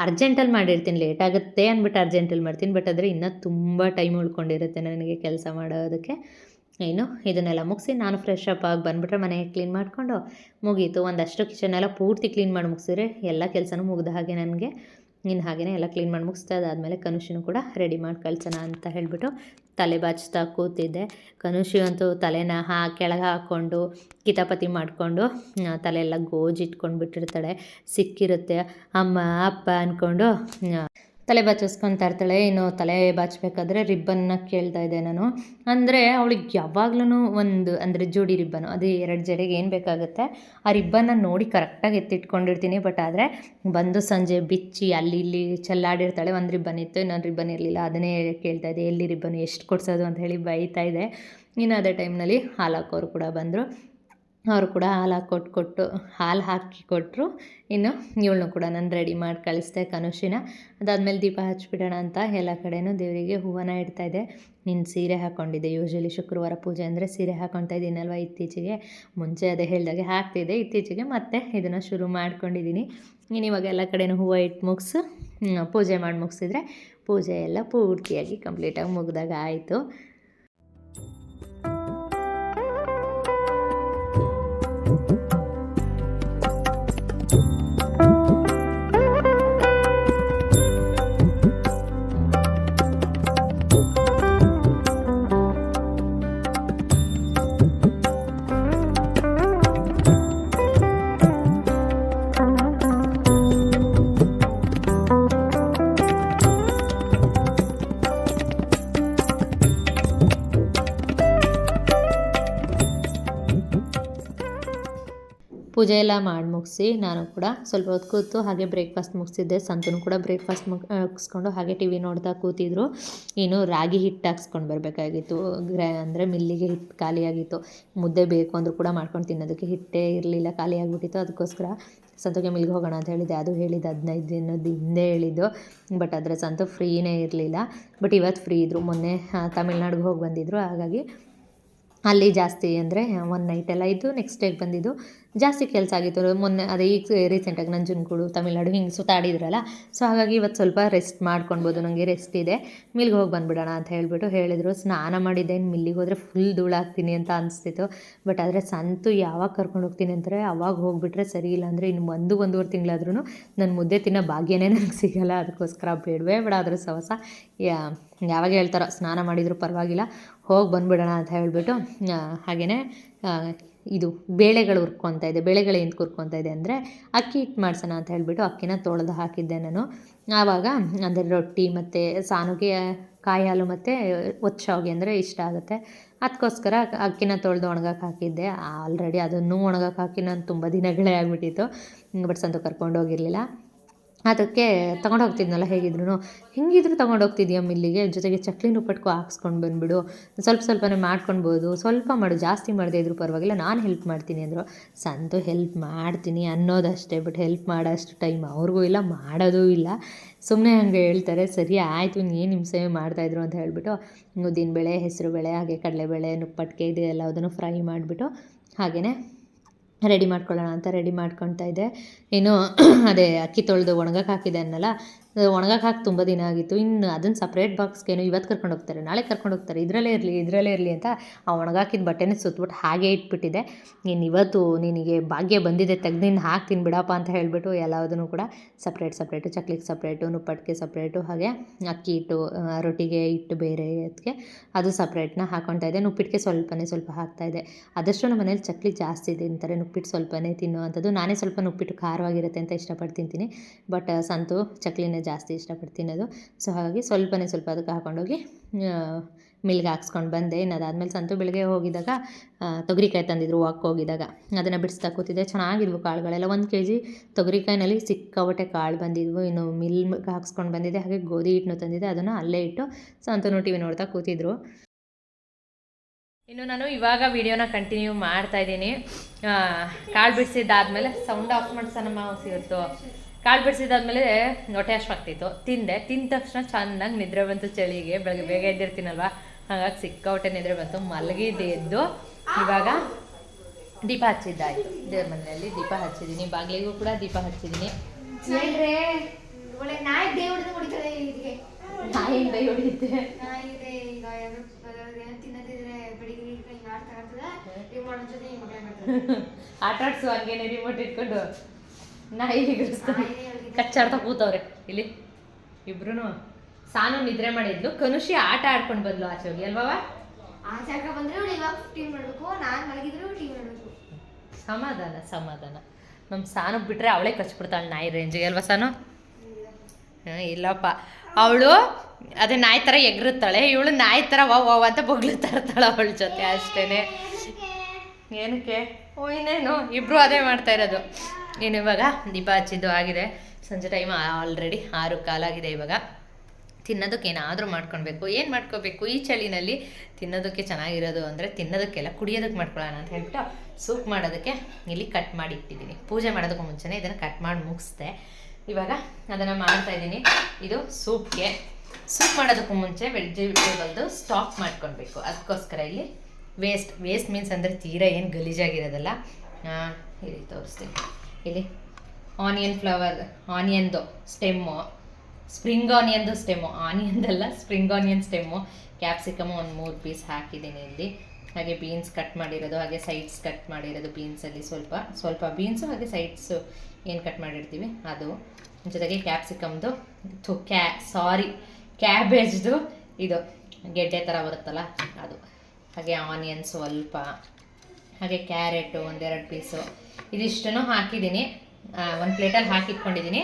ಅರ್ಜೆಂಟಲ್ಲಿ ಮಾಡಿರ್ತೀನಿ ಲೇಟ್ ಆಗುತ್ತೆ ಅಂದ್ಬಿಟ್ಟು ಅರ್ಜೆಂಟಲ್ಲಿ ಮಾಡ್ತೀನಿ ಬಟ್ ಆದರೆ ಇನ್ನೂ ತುಂಬ ಟೈಮ್ ಉಳ್ಕೊಂಡಿರುತ್ತೆ ನನಗೆ ಕೆಲಸ ಮಾಡೋದಕ್ಕೆ. ಏನು ಇದನ್ನೆಲ್ಲ ಮುಗಿಸಿ ನಾನು ಫ್ರೆಶ್ ಅಪ್ ಆಗಿ ಬಂದುಬಿಟ್ರೆ ಮನೆ ಕ್ಲೀನ್ ಮಾಡಿಕೊಂಡು ಮುಗೀತು. ಒಂದಷ್ಟು ಕಿಚನ್ ಎಲ್ಲ ಪೂರ್ತಿ ಕ್ಲೀನ್ ಮಾಡಿ ಮುಗಿಸಿದ್ರೆ ಎಲ್ಲ ಕೆಲಸನೂ ಮುಗ್ದ ಹಾಗೆ ನನಗೆ. ಇನ್ನು ಹಾಗೆಯೇ ಎಲ್ಲ ಕ್ಲೀನ್ ಮಾಡಿ ಮುಗಿಸ್ತಾ ಅದಾದಮೇಲೆ ಕನುಷಿನು ಕೂಡ ರೆಡಿ ಮಾಡಿ ಕಳ್ಸೋಣ ಅಂತ ಹೇಳಿಬಿಟ್ಟು ತಲೆ ಬಾಚ್ತಾ ಕೂತಿದ್ದೆ. ಕನುಷಿ ಅಂತೂ ತಲೆನ ಹಾ, ಕೆಳಗೆ ಹಾಕ್ಕೊಂಡು, ಕಿತಾಪತಿ ಮಾಡಿಕೊಂಡು ತಲೆ ಎಲ್ಲ ಗೋಜು ಇಟ್ಕೊಂಡು ಬಿಟ್ಟಿರ್ತಾಳೆ ಸಿಕ್ಕಿರುತ್ತೆ. ಅಮ್ಮ, ಅಪ್ಪ ಅಂದ್ಕೊಂಡು ತಲೆ ಬಾಚಿಸ್ಕೊತಾ ಇರ್ತಾಳೆ ಇನ್ನು ತಲೆ ಬಾಚಬೇಕಾದ್ರೆ ರಿಬ್ಬನ್ನ ಕೇಳ್ತಾ ಇದ್ದೆ ನಾನು. ಅಂದರೆ ಅವಳಿಗೆ ಯಾವಾಗ್ಲೂ ಒಂದು, ಅಂದರೆ ಜೋಡಿ ರಿಬ್ಬನು, ಅದು ಎರಡು ಜಡೆಗೆ ಏನು ಬೇಕಾಗುತ್ತೆ, ಆ ರಿಬ್ಬನ್ನ ನೋಡಿ ಕರೆಕ್ಟಾಗಿ ಎತ್ತಿಟ್ಕೊಂಡಿರ್ತೀನಿ. ಬಟ್ ಆದರೆ ಬಂದು ಸಂಜೆ ಬಿಚ್ಚಿ ಅಲ್ಲಿ ಇಲ್ಲಿ ಚೆಲ್ಲಾಡಿರ್ತಾಳೆ, ಒಂದು ರಿಬ್ಬನ್ ಇತ್ತು, ಇನ್ನೊಂದು ರಿಬ್ಬನ್ ಇರಲಿಲ್ಲ, ಅದನ್ನೇ ಕೇಳ್ತಾ ಇದ್ದೆ, ಎಲ್ಲಿ ರಿಬ್ಬನ್, ಎಷ್ಟು ಕೊಡ್ಸೋದು ಅಂತ ಹೇಳಿ ಬೈತಾ ಇದೆ ಇನ್ನು ಅದೇ ಟೈಮ್ನಲ್ಲಿ ಹಾಲಾಕೋರು ಕೂಡ ಬಂದರು. ಅವರು ಕೂಡ ಹಾಲು ಹಾಕಿ ಕೊಟ್ಟು, ಹಾಲು ಹಾಕಿ ಕೊಟ್ಟರು ಇನ್ನು ಇವಳನ್ನು ಕೂಡ ನಾನು ರೆಡಿ ಮಾಡಿ ಕಳಿಸ್ದೆ ಕನುಷಿನ. ಅದಾದಮೇಲೆ ದೀಪ ಹಚ್ಬಿಡೋಣ ಅಂತ ಎಲ್ಲ ಕಡೆಯೂ ದೇವರಿಗೆ ಹೂವನ ಇಡ್ತಾಯಿದ್ದೆ ನಿನ್ನ ಸೀರೆ ಹಾಕ್ಕೊಂಡಿದ್ದೆ ಯೂಶ್ವಲಿ ಶುಕ್ರವಾರ ಪೂಜೆ ಅಂದರೆ ಸೀರೆ ಹಾಕ್ಕೊತಾ ಇದ್ದೀನಲ್ವ ಇತ್ತೀಚೆಗೆ? ಮುಂಚೆ ಅದೇ ಹೇಳಿದಾಗೆ ಹಾಕ್ತಿದ್ದೆ. ಇತ್ತೀಚೆಗೆ ಮತ್ತೆ ಇದನ್ನು ಶುರು ಮಾಡ್ಕೊಂಡಿದ್ದೀನಿ ಇನ್ನು ಇವಾಗ ಎಲ್ಲ ಕಡೆಯೂ ಹೂವು ಇಟ್ಟು ಮುಗಿಸು. ಪೂಜೆ ಮಾಡಿ ಮುಗಿಸಿದ್ರೆ ಪೂಜೆ ಎಲ್ಲ ಪೂರ್ತಿಯಾಗಿ ಕಂಪ್ಲೀಟಾಗಿ ಮುಗಿದಾಗ ಆಯಿತು. ಪೂಜೆ ಎಲ್ಲ ಮಾಡಿ ಮುಗಿಸಿ ನಾನು ಕೂಡ ಸ್ವಲ್ಪ ಹೊತ್ತು ಕೂತು ಹಾಗೆ ಬ್ರೇಕ್ಫಾಸ್ಟ್ ಮುಗಿಸಿದ್ದೆ. ಸಂತನು ಕೂಡ ಬ್ರೇಕ್ಫಾಸ್ಟ್ ಮುಗಿಸ್ಕೊಂಡು ಹಾಗೆ ಟಿ ವಿ ನೋಡ್ತಾ ಕೂತಿದ್ರು. ಏನು ರಾಗಿ ಹಿಟ್ಟು ಹಾಕ್ಸ್ಕೊಂಡು ಬರಬೇಕಾಗಿತ್ತು. ಗ್ರೈ ಅಂದರೆ ಮಿಲ್ಲಿಗೆ ಹಿಟ್ಟು ಖಾಲಿಯಾಗಿತ್ತು. ಮುದ್ದೆ ಬೇಕು ಅಂದರೂ ಕೂಡ ಮಾಡ್ಕೊಂಡು ತಿನ್ನೋದಕ್ಕೆ ಹಿಟ್ಟೇ ಇರಲಿಲ್ಲ, ಖಾಲಿಯಾಗಿಬಿಟ್ಟಿತ್ತು. ಅದಕ್ಕೋಸ್ಕರ ಸಂತೋಗೆ ಮಿಲ್ಗೆ ಹೋಗೋಣ ಅಂತ ಹೇಳಿದ್ದೆ. ಅದು ಹೇಳಿದ್ದು ಹದಿನೈದು ದಿನದ ಹಿಂದೆ ಹೇಳಿದ್ದು. ಬಟ್ ಆದರೆ ಸಂತು ಫ್ರೀನೇ ಇರಲಿಲ್ಲ. ಬಟ್ ಇವತ್ತು ಫ್ರೀ ಇದ್ದರು ಮೊನ್ನೆ ತಮಿಳ್ನಾಡಿಗೆ ಹೋಗಿ ಬಂದಿದ್ದರು ಹಾಗಾಗಿ ಅಲ್ಲಿ ಜಾಸ್ತಿ ಅಂದರೆ ಒನ್ ನೈಟೆಲ್ಲ ಇದ್ದು ನೆಕ್ಸ್ಟ್ ಡೇಗೆ ಬಂದಿದ್ದು. ಜಾಸ್ತಿ ಕೆಲಸ ಆಗಿತ್ತು. ಮೊನ್ನೆ ಅದೇ ಈಗ ರೀಸೆಂಟಾಗಿ ನಂಜನಗೂಡು, ತಮಿಳ್ನಾಡು ಹಿಂಗೆ ಸುತ್ತಾಡಿದ್ರಲ್ಲ ಸೊ ಹಾಗಾಗಿ ಇವತ್ತು ಸ್ವಲ್ಪ ರೆಸ್ಟ್ ಮಾಡ್ಕೊಳ್ಬೋದು ನನಗೆ ರೆಸ್ಟ್ ಇದೆ. ಮಿಲ್ಗೆ ಹೋಗಿ ಬಂದುಬಿಡೋಣ ಅಂತ ಹೇಳಿಬಿಟ್ಟು ಹೇಳಿದರು. ಸ್ನಾನ ಮಾಡಿದ್ದೆ ಇನ್ನು ಮಿಲ್ಲಿಗೆ ಹೋದರೆ ಫುಲ್ ಧೂಳಾಗ್ತೀನಿ ಅಂತ ಅನಿಸ್ತಿತ್ತು. ಬಟ್ ಆದರೆ ಸಂತು ಯಾವಾಗ ಕರ್ಕೊಂಡು ಹೋಗ್ತೀನಿ ಅಂತಾರೆ, ಅವಾಗ ಹೋಗಿಬಿಟ್ರೆ ಸರಿ ಇಲ್ಲ ಅಂದರೆ ಇನ್ನು ಒಂದು, ಒಂದೂವರೆ ತಿಂಗಳಾದ್ರೂ ನನ್ನ ಮುದ್ದೆ ತಿನ್ನೋ ಭಾಗ್ಯನೇ ನನಗೆ ಸಿಗಲ್ಲ. ಅದಕ್ಕೋಸ್ಕರ ಬೇಡವೇ ಬೇಡ, ಆದರೂ ಸವಸ. ಯಾವಾಗ ಹೇಳ್ತಾರೋ, ಸ್ನಾನ ಮಾಡಿದರೂ ಪರವಾಗಿಲ್ಲ, ಹೋಗಿ ಬಂದುಬಿಡೋಣ ಅಂತ ಹೇಳಿಬಿಟ್ಟು ಹಾಗೆಯೇ ಇದು ಬೇಳೆಗಳು ಹುರ್ಕೊತಾ ಇದೆ. ಬೇಳೆಗಳು ಏನು ಹುರ್ಕೊತಾ ಇದೆ ಅಂದರೆ ಅಕ್ಕಿ ಹಿಟ್ಟು ಮಾಡ್ಸೋಣ ಅಂತ ಹೇಳಿಬಿಟ್ಟು ಅಕ್ಕಿನ ತೊಳೆದು ಹಾಕಿದ್ದೆ ನಾನು. ಆವಾಗ ಅಂದರೆ ರೊಟ್ಟಿ ಮತ್ತು ಸಾನುಗೆ ಕಾಯಿ ಹಾಲು ಮತ್ತು ಒತ್ತು ಅಂದರೆ ಇಷ್ಟ ಆಗುತ್ತೆ. ಅದಕ್ಕೋಸ್ಕರ ಅಕ್ಕಿನ ತೊಳೆದು ಒಣಗಕ್ಕೆ ಹಾಕಿದ್ದೆ. ಆಲ್ರೆಡಿ ಅದನ್ನು ಒಣಗಕ್ಕೆ ಹಾಕಿ ನಾನು ತುಂಬ ದಿನಗಳೇ ಆಗಿಬಿಟ್ಟಿತ್ತು. ಬಟ್ ಸಂತು ಕರ್ಕೊಂಡು ಹೋಗಿರಲಿಲ್ಲ ಅದಕ್ಕೆ ತೊಗೊಂಡು ಹೋಗ್ತಿದ್ನಲ್ಲ ಹೇಗಿದ್ರು ಹೆಂಗಿದ್ರು ತೊಗೊಂಡು ಹೋಗ್ತಿದ್ಯಾ ಮಿಲ್ಲಿಗೆ? ಜೊತೆಗೆ ಚಕ್ಲಿನೂ ಪಟ್ಕೊ ಹಾಕ್ಸ್ಕೊಂಡು ಬಂದುಬಿಡು. ಸ್ವಲ್ಪ ಸ್ವಲ್ಪನೇ ಮಾಡ್ಕೊಳ್ಬೋದು ಸ್ವಲ್ಪ ಮಾಡು, ಜಾಸ್ತಿ ಮಾಡದೇ ಇದ್ರೂ ಪರವಾಗಿಲ್ಲ, ನಾನು ಹೆಲ್ಪ್ ಮಾಡ್ತೀನಿ, ಅಂದರು. ಸಂತು ಹೆಲ್ಪ್ ಮಾಡ್ತೀನಿ ಅನ್ನೋದಷ್ಟೇ ಬಟ್ ಹೆಲ್ಪ್ ಮಾಡೋಷ್ಟು ಟೈಮ್ ಅವ್ರಿಗೂ ಇಲ್ಲ, ಮಾಡೋದೂ ಇಲ್ಲ. ಸುಮ್ಮನೆ ಹಂಗೆ ಹೇಳ್ತಾರೆ, ಸರಿ ಆಯಿತು ಏನು ಹಿಂಸೆ ಮಾಡ್ತಾಯಿದ್ರು ಅಂತ ಹೇಳಿಬಿಟ್ಟು ಹೆಸರು ಬೇಳೆ, ಹಾಗೆ ಕಡಲೆಬೇಳೆ ನುಪ್ಪಟ್ಟಿಗೆ ಇದೆಲ್ಲ ಎಲ್ಲದನ್ನು ಫ್ರೈ ಮಾಡಿಬಿಟ್ಟು ಹಾಗೆಯೇ ರೆಡಿ ಮಾಡ್ಕೊಳ್ಳೋಣ ಅಂತ ರೆಡಿ ಮಾಡ್ಕೊತಾ ಇದ್ದೆ ಇನ್ನು ಅದೇ ಅಕ್ಕಿ ತೊಳೆದು ಒಣಗಕ್ಕೆ ಹಾಕಿದೆ ಅನ್ನಲ್ಲ ಒಣಗಕ್ಕೆ ಹಾಕಿ ತುಂಬ ದಿನ ಆಗಿತ್ತು. ಇನ್ನು ಅದನ್ನು ಸಪ್ರೇಟ್ ಬಾಕ್ಸ್ಗೇನು ಇವತ್ತು ಕರ್ಕೊಂಡು ಹೋಗ್ತಾರೆ. ನಾಳೆ ಕರ್ಕೊಂಡು ಹೋಗ್ತಾರೆ. ಇದರಲ್ಲೇ ಇರಲಿ ಇದರಲ್ಲೇ ಇರಲಿ ಅಂತ ಆ ಒಣಗಾಕಿದ ಬಟ್ಟೆನೇ ಸುತ್ತಬಿಟ್ಟು ಹಾಗೆ ಇಟ್ಬಿಟ್ಟಿದೆ. ನೀನು ಇವತ್ತು ನಿನಗೆ ಭಾಗ್ಯ ಬಂದಿದೆ, ತೆಗ್ದು ನಿನ್ನ ಹಾಕ್ತೀನಿ ಬಿಡಪ್ಪ ಅಂತ ಹೇಳಿಬಿಟ್ಟು ಎಲ್ಲದನ್ನು ಕೂಡ ಸಪ್ರೇಟ್ ಸಪ್ರೇಟು ಚಕ್ಲಿಗೆ ಸಪ್ರೇಟು ನುಪ್ಪಟ್ಟಿಗೆ ಸಪ್ರೇಟು ಹಾಗೆ ಅಕ್ಕಿ ಹಿಟ್ಟು ರೊಟ್ಟಿಗೆ ಹಿಟ್ಟು ಬೇರೆ ಅದಕ್ಕೆ ಅದು ಸಪ್ರೇಟ್ನ ಹಾಕ್ಕೊತಾ ಇದೆ ನುಪ್ಪಿಟ್ಟಿಗೆ ಸ್ವಲ್ಪನೇ ಸ್ವಲ್ಪ ಹಾಕ್ತಾಯಿದ್ದೆ ಆದಷ್ಟು ನಮ್ಮ ಮನೇಲಿ ಚಕ್ಲಿ ಜಾಸ್ತಿ ತಿಂತಾರೆ. ನುಪ್ಪಿಟ್ಟು ಸ್ವಲ್ಪನೇ ತಿನ್ನುವಂಥದ್ದು. ನಾನೇ ಸ್ವಲ್ಪ ನುಪ್ಪಿಟ್ಟು ಖಾರವಾಗಿರುತ್ತೆ ಅಂತ ಇಷ್ಟಪಟ್ಟು ತಿಂತೀನಿ. ಬಟ್ ಸಂತು ಚಕ್ಲಿನೇ ಜಾಸ್ತಿ ಇಷ್ಟಪಟ್ಟು ತಿನ್ನೋದು. ಸೊ ಹಾಗಾಗಿ ಸ್ವಲ್ಪನೇ ಸ್ವಲ್ಪ ಅದಕ್ಕೆ ಹಾಕೊಂಡೋಗಿ ಮಿಲ್ಗೆ ಹಾಕ್ಸ್ಕೊಂಡು ಬಂದೆ. ಇನ್ನು ಸಂತು ಬೆಳಗ್ಗೆ ಹೋಗಿದ್ದಾಗ ತೊಗರಿಕಾಯಿ ತಂದಿದ್ರು ವಾಕ್ ಹೋಗಿದ್ದಾಗ. ಅದನ್ನು ಬಿಡಿಸ್ತಾ ಕೂತಿದ್ದೆ. ಚೆನ್ನಾಗಿದ್ವು ಕಾಳುಗಳೆಲ್ಲ. ಒಂದು ಕೆ ಜಿ ತೊಗರಿಕಾಯಿನಲ್ಲಿ ಸಿಕ್ಕಾಪಟ್ಟೆ ಕಾಳು ಬಂದಿದ್ವು. ಇನ್ನು ಮಿಲ್ಗೆ ಹಾಕ್ಸ್ಕೊಂಡು ಬಂದಿದ್ದೆ. ಹಾಗೆ ಗೋಧಿ ಹಿಟ್ಟನ್ನು ತಂದಿದ್ದೆ. ಅದನ್ನು ಅಲ್ಲೇ ಇಟ್ಟು ಸಂತನು ಟಿ ವಿ ನೋಡ್ತಾ ಕೂತಿದ್ರು. ಇನ್ನು ನಾನು ಇವಾಗ ವಿಡಿಯೋನ ಕಂಟಿನ್ಯೂ ಮಾಡ್ತಾ ಇದ್ದೀನಿ. ಕಾಳು ಬಿಡಿಸಿದ್ದಾದ್ಮೇಲೆ ಸೌಂಡ್ ಆಫ್ ಮಾಡ್ಸನಮ್ಮ ಇವತ್ತು ಕಾಳು ಬಿಡಿಸಿದಾದ್ಮೇಲೆ ಹೊಟ್ಟೆ ಅಷ್ಟಾಗ್ತಿತ್ತು ತಿಂದೆ. ತಿಂದ ತಕ್ಷಣ ಚೆನ್ನಾಗಿ ನಿದ್ರೆ ಬಂತು ಚಳಿಗೆ. ಬೆಳಗ್ಗೆ ಬೇಗ ಎದ್ದಿರ್ತೀನಲ್ವ? ಹಾಗಾಗಿ ಸಿಕ್ಕಾಪಟ್ಟೆ ನಿದ್ರೆ ಬಂತು. ಮಲಗಿದ್ದೆ ಎದ್ದು. ಇವಾಗ ದೀಪ ಹಚ್ಚಿದ್ದಾಯ್ತು. ದೇವ್ರ ಮನೆಯಲ್ಲಿ ದೀಪ ಹಚ್ಚಿದ್ದೀನಿ. ಬಾಗಿಲಿಗೂ ಕೂಡ ದೀಪ ಹಚ್ಚಿದ್ದೀನಿ. ಹೇಳ್ರೆ ಒಳ್ಳೆ ನಾಯಿ ದೇವ್ರದ್ದು ಹೊಡಿತಾರೆ ಇದಕ್ಕೆ ನಾಯಿನ ಕೈ ಹೊಡಿಯುತ್ತೆ. ನಾಯಿ ಇದೆ ಈಗ ಯಾರು ಏನೋ ತಿನ್ನದಿದ್ರೆ ಬೆಳಿಗ್ಗೆ ಹಿಂಗೆ ಆಡ್ತಾ ಇರ್ತದೆ ಇವ್ ಜೊತೆ ಈ ಮಾಡ್ತಾರೆ. ಆಟ ಆಡ್ಸು ಹಂಗೇನೆ ರಿಮೋಟ್ ಇಟ್ಕೊಂಡು. ನಾಯಿ ಎಗರಿಸ್ತಾನೆ ಕಚ್ಚಾಡ್ತಾ ಕೂತವ್ರೆ ಇಲ್ಲಿ. ಇಬ್ರು ಸಾನು ನಿದ್ರೆ ಮಾಡಿದ್ಲು. ಕನುಷಿ ಆಟ ಆಡ್ಕೊಂಡು ಬಂದ್ಲು ಆಚೆ ಹೋಗಿ ಅಲ್ವಾ ಆಚಾಕ ಬಂದ್ರೆ ಅವಳು ಇವಾಗ ಟಿವಿ ಮಾಡ್ಬೇಕು. ನಾನ್ ಮಲಗಿದ್ರು ಟಿವಿ ಮಾಡ್ಬೇಕು. ಸಮಾಧಾನ ಸಮಾಧಾನ. ನಮ್ಮ ಸಾನು ಬಿಟ್ರೆ ಅವಳೇ ಕಚ್ಬಿಡ್ತಾಳೆ ನಾಯಿ ರೇಂಜಿಗೆ ಅಲ್ವಾ ಸಾನು? ಹಾ, ಇಲ್ಲಪ್ಪ. ಅವಳು ಅದೇ ನಾಯಿ ಥರ ಎಗರುತ್ತಾಳೆ. ಇವಳು ನಾಯಿ ಥರ ವಾ ವಾವ್ ಅಂತ ಬೊಗ್ಳುತ್ತಾ ಇರ್ತಾಳೆ ಅವಳ ಜೊತೆ ಅಷ್ಟೇನೆ. ಏನಕ್ಕೆ? ಓ ಇನ್ನೇನು? ಇಬ್ರು ಅದೇ ಮಾಡ್ತಾ ಇರೋದು. ಇನ್ನು ಇವಾಗ? ದೀಪ ಹಚ್ಚಿದ್ದು ಆಗಿದೆ. ಸಂಜೆ ಟೈಮ್ ಆಲ್ರೆಡಿ ಆರು ಕಾಲಾಗಿದೆ ಇವಾಗ. ತಿನ್ನೋದಕ್ಕೆ ಏನಾದರೂ ಮಾಡ್ಕೊಳ್ಬೇಕು. ಏನು ಮಾಡ್ಕೋಬೇಕು ಈ ಚಳಿನಲ್ಲಿ ತಿನ್ನೋದಕ್ಕೆ ಚೆನ್ನಾಗಿರೋದು ಅಂದರೆ ತಿನ್ನೋದಕ್ಕೆಲ್ಲ ಕುಡಿಯೋದಕ್ಕೆ ಮಾಡ್ಕೊಳ್ಳೋಣ ಅಂತ ಹೇಳ್ಬಿಟ್ಟು ಸೂಪ್ ಮಾಡೋದಕ್ಕೆ ಇಲ್ಲಿ ಕಟ್ ಮಾಡಿ ಇಟ್ಟಿದ್ದೀನಿ. ಪೂಜೆ ಮಾಡೋದಕ್ಕೂ ಮುಂಚೆನೇ ಇದನ್ನು ಕಟ್ ಮಾಡಿ ಮುಗಿಸ್ದೆ. ಇವಾಗ ಅದನ್ನು ಮಾಡ್ತಾ ಇದ್ದೀನಿ. ಇದು ಸೂಪ್ಗೆ. ಸೂಪ್ ಮಾಡೋದಕ್ಕೂ ಮುಂಚೆ ವೆಜಿಟೇಬಲ್ದು ಸ್ಟಾಕ್ ಮಾಡ್ಕೊಳ್ಬೇಕು. ಅದಕ್ಕೋಸ್ಕರ ಇಲ್ಲಿ ವೇಸ್ಟ್ ವೇಸ್ಟ್ ಮೀನ್ಸ್ ಅಂದರೆ ತೀರಾ ಏನು ಗಲೀಜಾಗಿರೋದಲ್ಲ. ಇಲ್ಲಿ ತೋರಿಸ್ತೀನಿ. ಇಲ್ಲಿ. ಆನಿಯನ್ ಫ್ಲವರ್ ಆನಿಯನ್ದು ಸ್ಟೆಮ್ಮು ಸ್ಪ್ರಿಂಗ್ ಆನಿಯನ್ದು ಸ್ಟೆಮ್ಮು ಆನಿಯನ್ದಲ್ಲ ಸ್ಪ್ರಿಂಗ್ ಆನಿಯನ್ ಸ್ಟೆಮ್ಮು ಕ್ಯಾಪ್ಸಿಕಮ್ ಒಂದು ಮೂರು ಪೀಸ್ ಹಾಕಿದ್ದೀನಿ ಇಲ್ಲಿ. ಹಾಗೆ ಬೀನ್ಸ್ ಕಟ್ ಮಾಡಿರೋದು, ಹಾಗೆ ಸೈಡ್ಸ್ ಕಟ್ ಮಾಡಿರೋದು ಬೀನ್ಸಲ್ಲಿ ಸ್ವಲ್ಪ. ಸ್ವಲ್ಪ ಬೀನ್ಸು ಹಾಗೆ ಸೈಡ್ಸು ಏನು ಕಟ್ ಮಾಡಿರ್ತೀವಿ? ಅದು. ಜೊತೆಗೆ ಕ್ಯಾಪ್ಸಿಕಮ್ದು ಥು ಕ್ಯಾ ಸಾರಿ ಕ್ಯಾಬೇಜ್ದು ಇದು. ಗೆಡ್ಡೆ ಥರ ಬರುತ್ತಲ್ಲ, ಅದು. ಹಾಗೆ ಆನಿಯನ್ ಸ್ವಲ್ಪ. ಹಾಗೆ ಕ್ಯಾರೆಟು ಒಂದೆರಡು ಪೀಸು. ಇದಿಷ್ಟನ್ನು ಹಾಕಿದ್ದೀನಿ. ಒಂದು ಪ್ಲೇಟಲ್ಲಿ ಹಾಕಿಟ್ಕೊಂಡಿದ್ದೀನಿ.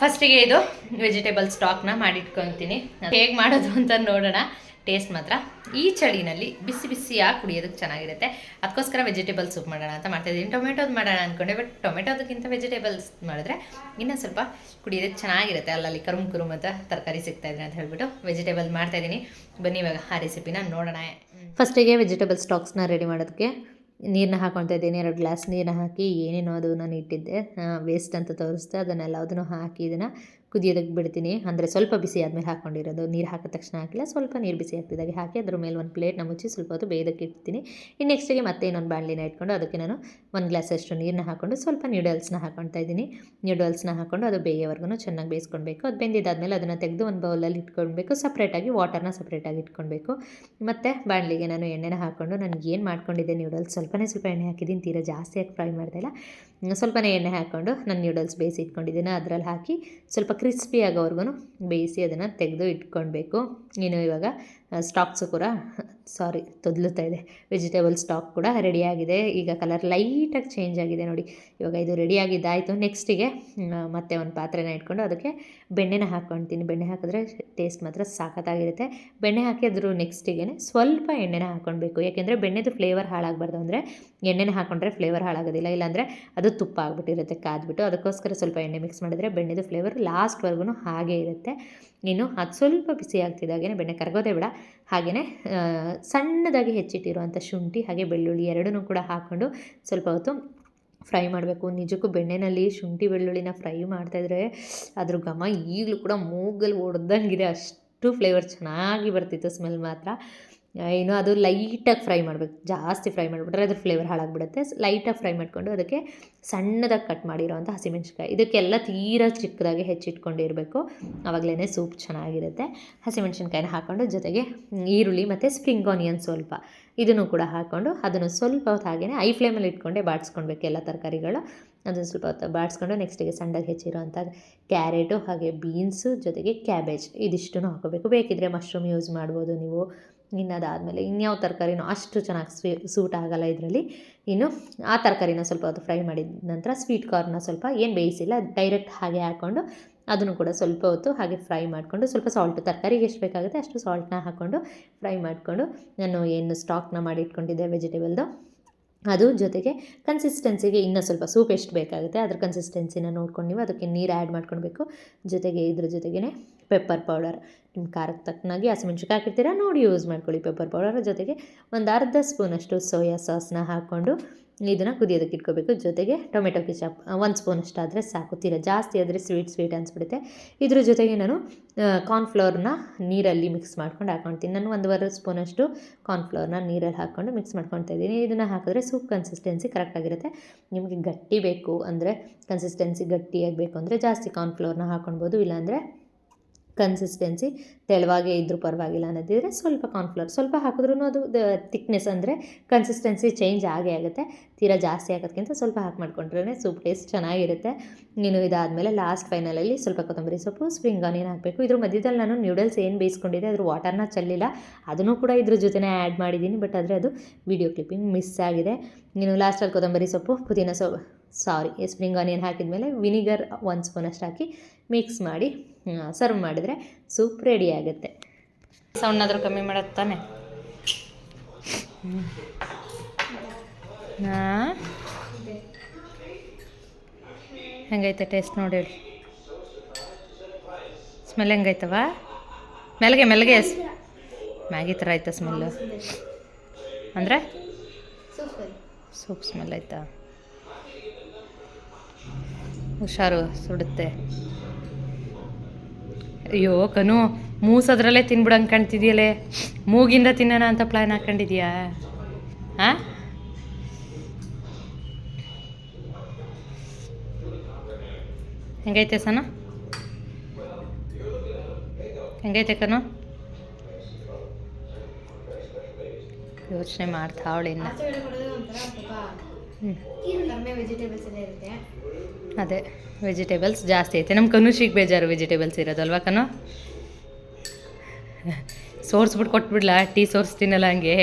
ಫಸ್ಟಿಗೆ ಇದು ವೆಜಿಟೇಬಲ್ ಸ್ಟಾಕ್ನ ಮಾಡಿಟ್ಕೊತೀನಿ ಹೇಗೆ ಮಾಡೋದು ಅಂತ ನೋಡೋಣ. ಟೇಸ್ಟ್ ಮಾತ್ರ. ಈ ಚಳಿನಲ್ಲಿ ಬಿಸಿ ಬಿಸಿಯಾಗಿ ಕುಡಿಯೋದಕ್ಕೆ ಚೆನ್ನಾಗಿರುತ್ತೆ. ಅದಕ್ಕೋಸ್ಕರ ವೆಜಿಟೇಬಲ್ ಸೂಪ್ ಮಾಡೋಣ ಅಂತ ಮಾಡ್ತಾಯಿದ್ದೀನಿ ಟೊಮೆಟೋದು ಮಾಡೋಣ ಅಂದ್ಕೊಂಡೆ ಬಟ್ ಟೊಮೆಟೋದಕ್ಕಿಂತ ವೆಜಿಟೇಬಲ್ಸ್ ಮಾಡಿದ್ರೆ ಇನ್ನೂ ಸ್ವಲ್ಪ ಕುಡಿಯೋದಕ್ಕೆ ಚೆನ್ನಾಗಿರುತ್ತೆ. ಅಲ್ಲಲ್ಲಿ ಕರುಮ್ ಕುರುಮ್ ಅಂತ ತರಕಾರಿ ಸಿಗ್ತಾಯಿದ್ರೆ ಅಂತ ಹೇಳ್ಬಿಟ್ಟು ವೆಜಿಟೇಬಲ್ ಮಾಡ್ತಾಯಿದ್ದೀನಿ ಬನ್ನಿ ಇವಾಗ ಆ ರೆಸಿಪಿನ ನೋಡೋಣ. ಫಸ್ಟಿಗೆ ವೆಜಿಟೇಬಲ್ ಸ್ಟಾಕ್ಸ್ನ ರೆಡಿ ಮಾಡೋದಕ್ಕೆ ನೀರನ್ನ ಹಾಕೊಳ್ತಾ ಇದ್ದೀನಿ. ಎರಡು ಗ್ಲಾಸ್ ನೀರನ್ನ ಹಾಕಿ ಏನೇನೋ ಅದು ಇಟ್ಟಿದ್ದೆ. ವೇಸ್ಟ್ ಅಂತ ತೋರಿಸ್ದೆ. ಅದನ್ನೆಲ್ಲದನ್ನು ಹಾಕಿ ಇದನ್ನು ಕುದಿಯೋದಕ್ಕೆ ಬಿಡ್ತೀನಿ. ಅಂದರೆ ಸ್ವಲ್ಪ ಬಿಸಿ ಆದಮೇಲೆ ಹಾಕ್ಕೊಂಡಿರೋದು ನೀರು ಹಾಕಿದ ತಕ್ಷಣ ಹಾಕಿಲ್ಲ. ಸ್ವಲ್ಪ ನೀರು ಬಿಸಿ ಆಗ್ತಿದ್ದಾಗೆ ಹಾಕಿ ಅದ್ರ ಮೇಲೆ ಒಂದು ಪ್ಲೇಟ್ನ ಮುಚ್ಚಿ ಸ್ವಲ್ಪ ಹೊತ್ತು ಬೇಯೋದಕ್ಕೆ ಇಡ್ತೀನಿ. ಇನ್ನು ನೆಕ್ಸ್ಟಿಗೆ ಮತ್ತೆ ಇನ್ನೊಂದು ಬಾಣಲಿನ ಇಟ್ಕೊಂಡು ಅದಕ್ಕೆ ನಾನು ಒಂದು ಗ್ಲಾಸಷ್ಟು ನೀರನ್ನ ಹಾಕ್ಕೊಂಡು ಸ್ವಲ್ಪ ನ್ಯೂಡಲ್ಸ್ನ ಹಾಕ್ಕೊಳ್ತಾ ಇದ್ದೀನಿ. ನ್ಯೂಡಲ್ಸ್ನ ಹಾಕ್ಕೊಂಡು ಅದು ಬೇಯೋವರೆಗೂ ಚೆನ್ನಾಗಿ ಬೇಯಿಸ್ಕೊಳ್ಬೇಕು. ಅದು ಬೆಂದಿದ್ದಾದಮೇಲೆ ಅದನ್ನು ತೆಗೆದು ಒಂದು ಬೌಲಲ್ಲಿ ಇಟ್ಕೊಳ್ಬೇಕು. ಸಪ್ರೇಟಾಗಿ ವಾಟರ್ನ ಸಪ್ರೇಟಾಗಿ ಇಟ್ಕೊಳ್ಬೇಕು. ಮತ್ತು ಬಾಣಲಿಗೆ ನಾನು ಎಣ್ಣೆನ ಹಾಕ್ಕೊಂಡು ನನಗೆ ಏನು ಮಾಡ್ಕೊಂಡಿದ್ದೆ? ನ್ಯೂಡಲ್ಸ್ ಸ್ವಲ್ಪನೇ ಸ್ವಲ್ಪ ಎಣ್ಣೆ ಹಾಕಿದ್ದೀನಿ ತೀರಾ ಜಾಸ್ತಿಯಾಗಿ ಫ್ರೈ ಮಾಡ್ತಾಯಿಲ್ಲ ಸ್ವಲ್ಪನೇ ಎಣ್ಣೆ ಹಾಕ್ಕೊಂಡು ನಾನು ನ್ಯೂಡಲ್ಸ್ ಬೇಯಿಸಿ ಇಟ್ಕೊಂಡಿದ್ದೀನಿ. ಅದರಲ್ಲಿ ಹಾಕಿ ಸ್ವಲ್ಪ ಕ್ರಿಸ್ಪಿ ಆಗೋವರೆಗೂ ಬೇಯಿಸಿ ಅದನ್ನು ತೆಗೆದು ಇಟ್ಕೊಳ್ಬೇಕು. ಇನ್ನು ಇವಾಗ ಸ್ಟಾಕ್ಸು ಕೂಡ ಸಾರಿ, ತೊದಲುತ್ತಾ ಇದೆ. ವೆಜಿಟೇಬಲ್ ಸ್ಟಾಕ್ ಕೂಡ ರೆಡಿಯಾಗಿದೆ ಈಗ ಕಲರ್ ಲೈಟಾಗಿ ಚೇಂಜ್ ಆಗಿದೆ ನೋಡಿ. ಇವಾಗ ಇದು ರೆಡಿಯಾಗಿದ್ದಾಯಿತು ನೆಕ್ಸ್ಟಿಗೆ ಮತ್ತೆ ಒಂದು ಪಾತ್ರೆನ ಇಟ್ಕೊಂಡು ಅದಕ್ಕೆ ಬೆಣ್ಣೆನ ಹಾಕ್ಕೊಳ್ತೀನಿ ಬೆಣ್ಣೆ ಹಾಕಿದ್ರೆ ಟೇಸ್ಟ್ ಮಾತ್ರ ಸಾಕತ್ತಾಗಿರುತ್ತೆ. ಬೆಣ್ಣೆ ಹಾಕಿದ್ರು ನೆಕ್ಸ್ಟಿಗೆ ಸ್ವಲ್ಪ ಎಣ್ಣೆನ ಹಾಕ್ಕೊಳ್ಬೇಕು. ಯಾಕೆಂದರೆ ಬೆಣ್ಣೆದು ಫ್ಲೇವರ್ ಹಾಳಾಗಬಾರ್ದು. ಅಂದರೆ ಎಣ್ಣೆನ ಹಾಕ್ಕೊಂಡ್ರೆ ಫ್ಲೇವರ್ ಹಾಳಾಗೋದಿಲ್ಲ. ಇಲ್ಲಾಂದರೆ ಅದು ತುಪ್ಪ ಆಗಿಬಿಟ್ಟಿರುತ್ತೆ, ಕಾದ್ಬಿಟ್ಟು. ಅದಕ್ಕೋಸ್ಕರ ಸ್ವಲ್ಪ ಎಣ್ಣೆ ಮಿಕ್ಸ್ ಮಾಡಿದರೆ ಬೆಣ್ಣೆದು ಫ್ಲೇವರ್ ಲಾಸ್ಟ್ವರೆಗೂ ಹಾಗೇ ಇರುತ್ತೆ. ಇನ್ನು ಅದು ಸ್ವಲ್ಪ ಬಿಸಿ ಆಗ್ತಿದ್ದಾಗೆ ಬೆಣ್ಣೆ ಕರಗೋದೇ ಬೇಡ. ಹಾಗೆಯೇ ಸಣ್ಣದಾಗಿ ಹೆಚ್ಚಿಟ್ಟಿರುವಂಥ ಶುಂಠಿ ಹಾಗೆ ಬೆಳ್ಳುಳ್ಳಿ ಎರಡನ್ನೂ ಕೂಡ ಹಾಕ್ಕೊಂಡು ಸ್ವಲ್ಪ ಹೊತ್ತು ಫ್ರೈ ಮಾಡಬೇಕು. ನಿಜಕ್ಕೂ ಬೆಣ್ಣೆನಲ್ಲಿ ಶುಂಠಿ ಬೆಳ್ಳುಳ್ಳಿನ ಫ್ರೈ ಮಾಡ್ತಾಯಿದ್ರೆ ಅದ್ರ ಘಮ ಈಗಲೂ ಕೂಡ ಮೂಗಲ್ಲಿ ಒಡ್ದಂಗಿದೆ. ಅಷ್ಟು ಫ್ಲೇವರ್ ಚೆನ್ನಾಗಿ ಬರ್ತಿತ್ತು ಸ್ಮೆಲ್ ಮಾತ್ರ. ಇನ್ನು ಅದು ಲೈಟಾಗಿ ಫ್ರೈ ಮಾಡಬೇಕು. ಜಾಸ್ತಿ ಫ್ರೈ ಮಾಡಿಬಿಟ್ರೆ ಅದ್ರ ಫ್ಲೇವರ್ ಹಾಳಾಗ್ಬಿಡುತ್ತೆ. ಲೈಟಾಗಿ ಫ್ರೈ ಮಾಡಿಕೊಂಡು ಅದಕ್ಕೆ ಸಣ್ಣದಾಗಿ ಕಟ್ ಮಾಡಿರೋವಂಥ ಹಸಿಮೆಣ್ಸಿಕಾಯಿ ಇದಕ್ಕೆಲ್ಲ ತೀರಾ ಚಿಕ್ಕದಾಗಿ ಹೆಚ್ಚಿಟ್ಕೊಂಡಿರಬೇಕು. ಆವಾಗಲೇ ಸೂಪ್ ಚೆನ್ನಾಗಿರುತ್ತೆ. ಹಸಿಮೆಣ್ಸಿನ್ಕಾಯಿನ ಹಾಕ್ಕೊಂಡು ಜೊತೆಗೆ ಈರುಳ್ಳಿ ಮತ್ತು ಸ್ಪ್ರಿಂಗ್ ಆನಿಯನ್ ಸ್ವಲ್ಪ. ಇದನ್ನು ಕೂಡ ಹಾಕ್ಕೊಂಡು ಅದನ್ನು ಸ್ವಲ್ಪ ಹೊತ್ತು ಹಾಗೆಯೇ ಐ ಫ್ಲೇಮಲ್ಲಿ ಇಟ್ಕೊಂಡೆ ಬಾಡಿಸ್ಕೊಳ್ಬೇಕು ಎಲ್ಲ ತರಕಾರಿಗಳು. ಅದನ್ನು ಸ್ವಲ್ಪ ಹೊತ್ತು ಬಾಡಿಸ್ಕೊಂಡು ನೆಕ್ಸ್ಟಿಗೆ ಸಣ್ಣದಾಗಿ ಹೆಚ್ಚಿರೋವಂಥ ಕ್ಯಾರೆಟು ಹಾಗೆ ಬೀನ್ಸು ಜೊತೆಗೆ ಕ್ಯಾಬೇಜ್ ಇದಿಷ್ಟನ್ನು ಹಾಕೋಬೇಕು. ಬೇಕಿದ್ದರೆ ಮಶ್ರೂಮ್ ಯೂಸ್ ಮಾಡ್ಬೋದು ನೀವು. ಇನ್ನು ಅದಾದಮೇಲೆ ಇನ್ಯಾವ ತರಕಾರಿನೂ ಅಷ್ಟು ಚೆನ್ನಾಗಿ ಸ್ವೀ ಸೂಟ್ ಆಗಲ್ಲ ಇದರಲ್ಲಿ. ಇನ್ನು ಆ ತರಕಾರಿನ ಸ್ವಲ್ಪ ಹೊತ್ತು ಫ್ರೈ ಮಾಡಿದ ನಂತರ ಸ್ವೀಟ್ ಕಾರ್ನ ಸ್ವಲ್ಪ ಏನು ಬೇಯಿಸಿಲ್ಲ ಡೈರೆಕ್ಟ್ ಹಾಗೆ ಹಾಕ್ಕೊಂಡು ಅದನ್ನು ಕೂಡ ಸ್ವಲ್ಪ ಹೊತ್ತು ಹಾಗೆ ಫ್ರೈ ಮಾಡಿಕೊಂಡು ಸ್ವಲ್ಪ ಸಾಲ್ಟ್ ತರಕಾರಿಗೆ ಎಷ್ಟು ಬೇಕಾಗುತ್ತೆ ಅಷ್ಟು ಸಾಲ್ಟ್ನ ಹಾಕ್ಕೊಂಡು ಫ್ರೈ ಮಾಡಿಕೊಂಡು ನಾನು ಏನು ಸ್ಟಾಕ್ನ ಮಾಡಿ ಇಟ್ಕೊಂಡಿದ್ದೆ ವೆಜಿಟೇಬಲ್ದು ಅದು ಜೊತೆಗೆ ಕನ್ಸಿಸ್ಟೆನ್ಸಿಗೆ ಇನ್ನೂ ಸ್ವಲ್ಪ ಸೂಪ್ ಎಷ್ಟು ಬೇಕಾಗುತ್ತೆ, ಅದ್ರ ಕನ್ಸಿಸ್ಟೆನ್ಸಿನ ನೋಡ್ಕೊಂಡು ನೀವು ಅದಕ್ಕೆ ನೀರು ಆ್ಯಡ್ ಮಾಡ್ಕೊಳ್ಬೇಕು. ಜೊತೆಗೆ ಇದ್ರ ಜೊತೆಗೇ ಪೆಪ್ಪರ್ ಪೌಡರ್ ನಿಮ್ಮ ಖಾರಕ್ಕೆ ತಕ್ಕನಾಗಿ ಹಸಿಮೆಣ್ಸಿಕಾಯಿ ಹಾಕಿರ್ತೀರ, ನೋಡಿ ಯೂಸ್ ಮಾಡ್ಕೊಳ್ಳಿ ಪೆಪ್ಪರ್ ಪೌಡರ್ ಜೊತೆಗೆ ಒಂದು ಅರ್ಧ ಸ್ಪೂನಷ್ಟು ಸೋಯಾ ಸಾಸ್ನ ಹಾಕ್ಕೊಂಡು ಇದನ್ನು ಕುದಿಯೋದಕ್ಕೆ ಇಟ್ಕೋಬೇಕು. ಜೊತೆಗೆ ಟೊಮೆಟೊ ಕೆಚಪ್ ಒಂದು ಸ್ಪೂನ್ ಆದರೆ ಸಾಕು. ತೀರ ಜಾಸ್ತಿ ಆದರೆ ಸ್ವೀಟ್ ಸ್ವೀಟ್ ಅನಿಸ್ಬಿಡುತ್ತೆ. ಇದ್ರ ಜೊತೆಗೆ ನಾನು ಕಾರ್ನ್ಫ್ಲೋರ್ನ ನೀರಲ್ಲಿ ಮಿಕ್ಸ್ ಮಾಡ್ಕೊಂಡು ಹಾಕ್ಕೊಳ್ತೀನಿ ನಾನು ಒಂದುವರೆ ಸ್ಪೂನಷ್ಟು ಕಾರ್ನ್ಫ್ಲೋರ್ನ ನೀರಲ್ಲಿ ಹಾಕ್ಕೊಂಡು ಮಿಕ್ಸ್ ಮಾಡ್ಕೊಳ್ತಾ ಇದ್ದೀನಿ. ಇದನ್ನು ಹಾಕಿದ್ರೆ ಸೂಪ್ ಕನ್ಸಿಸ್ಟೆನ್ಸಿ ಕರೆಕ್ಟಾಗಿರುತ್ತೆ ನಿಮಗೆ ಗಟ್ಟಿ ಬೇಕು ಅಂದರೆ ಕನ್ಸಿಸ್ಟೆನ್ಸಿ ಗಟ್ಟಿಯಾಗಬೇಕು ಅಂದರೆ ಜಾಸ್ತಿ ಕಾರ್ನ್ಫ್ಲೋರ್ನ ಹಾಕ್ಕೊಳ್ಬೋದು ಇಲ್ಲಾಂದರೆ ಕನ್ಸಿಸ್ಟೆನ್ಸಿ ತೆಳುವಾಗೇ ಇದ್ದರೂ ಪರವಾಗಿಲ್ಲ ಅನ್ನೋದಿದ್ರೆ ಸ್ವಲ್ಪ ಕಾರ್ನ್ಫ್ಲೋರ್ ಸ್ವಲ್ಪ ಹಾಕಿದ್ರೂ ಅದು ತಿಕ್ನೆಸ್ ಅಂದರೆ ಕನ್ಸಿಸ್ಟೆನ್ಸಿ ಚೇಂಜ್ ಆಗೇ ಆಗುತ್ತೆ. ತೀರಾ ಜಾಸ್ತಿ ಹಾಕೋದ್ಕಿಂತ ಸ್ವಲ್ಪ ಹಾಕಿ ಮಾಡ್ಕೊಂಡ್ರೆ ಸೂಪ್ ಟೇಸ್ಟ್ ಚೆನ್ನಾಗಿರುತ್ತೆ. ನೀನು ಇದಾದಮೇಲೆ ಲಾಸ್ಟ್ ಫೈನಲಲ್ಲಿ ಸ್ವಲ್ಪ ಕೊತ್ತಂಬರಿ ಸೊಪ್ಪು ಸ್ಪ್ರಿಂಗ್ ಆನಿಯನ್ ಹಾಕಬೇಕು. ಇದ್ರ ಮಧ್ಯದಲ್ಲಿ ನಾನು ನ್ಯೂಡಲ್ಸ್ ಏನು ಬೇಯಿಸ್ಕೊಂಡಿದ್ದೆ, ಅದ್ರ ವಾಟರ್ನ ಚೆಲ್ಲಿಲ್ಲ. ಅದನ್ನು ಕೂಡ ಇದ್ರ ಜೊತೆನೇ ಆ್ಯಡ್ ಮಾಡಿದ್ದೀನಿ ಬಟ್ ಆದರೆ ಅದು ವಿಡಿಯೋ ಕ್ಲಿಪ್ಪಿಂಗ್ ಮಿಸ್ ಆಗಿದೆ. ನೀನು ಲಾಸ್ಟಲ್ಲಿ ಕೊತ್ತಂಬರಿ ಸೊಪ್ಪು, ಪುದೀನ ಸೊಪ್ಪು. ಸಾರಿ ಸ್ಪ್ರಿಂಗ್ ಆನಿಯನ್ ಹಾಕಿದ್ಮೇಲೆ ವಿನಿಗರ್ ಒಂದು ಸ್ಪೂನಷ್ಟು ಹಾಕಿ ಮಿಕ್ಸ್ ಮಾಡಿ ಸರ್ವ್ ಮಾಡಿದರೆ ಸೂಪ್ ರೆಡಿ ಆಗುತ್ತೆ. ಸೌಂಡ್ನಾದರೂ ಕಮ್ಮಿ ಮಾಡೋದು ತಾನೆ? ಹಾಂ? ಹೆಂಗೈತೆ ಟೇಸ್ಟ್ ನೋಡಿ ಹೇಳಿ. ಸ್ಮೆಲ್ ಹೆಂಗೈತವ? ಮೆಲ್ಗೆ ಮೆಲ್ಗೆ. ಸ್- ಮ್ಯಾಗಿ ಥರ ಆಯ್ತಾ ಸ್ಮೆಲ್ಲು ಅಂದರೆ? ಸೂಪರ್ ಸೂಪ್ ಸ್ಮೆಲ್ ಆಯ್ತಾ? ಹುಷಾರು ಸುಡುತ್ತೆ. ಅಯ್ಯೋ ಕನು ಮೂಸದ್ರಲ್ಲೇ ತಿನ್ಬಿಡಂಗೆ ಕಾಣ್ತಿದ್ಯಲ್ಲೇ ಮೂಗಿಂದ ತಿನ್ನೋಣ ಅಂತ ಪ್ಲ್ಯಾನ್ ಹಾಕೊಂಡಿದ್ಯಾ? ಹಾಂ ಹೆಂಗೈತೆ ಸನ? ಹೆಂಗೈತೆ ಕನು? ಯೋಚನೆ ಮಾಡ್ತಾ ಅವಳು ಇನ್ನು. ಆಚೆ ಕಡೆ ಕೊಡೋದು ಹ್ಞೂ ಅದೇ ವೆಜಿಟೇಬಲ್ಸ್ ಜಾಸ್ತಿ ಐತೆ. ನಮ್ಮ ಕನುಷಿಗೆ ಬೇಜಾರು ವೆಜಿಟೇಬಲ್ಸ್ ಇರೋದಲ್ವಾ ಕನು ಸೋರ್ಸ್ಬಿಟ್ಟು ಕೊಟ್ಬಿಡ್ಲಾ? ಟೀ ಸೋರ್ಸ್ ಸೋರಿಸ್ತೀನಲ್ಲ ಹಂಗೆ?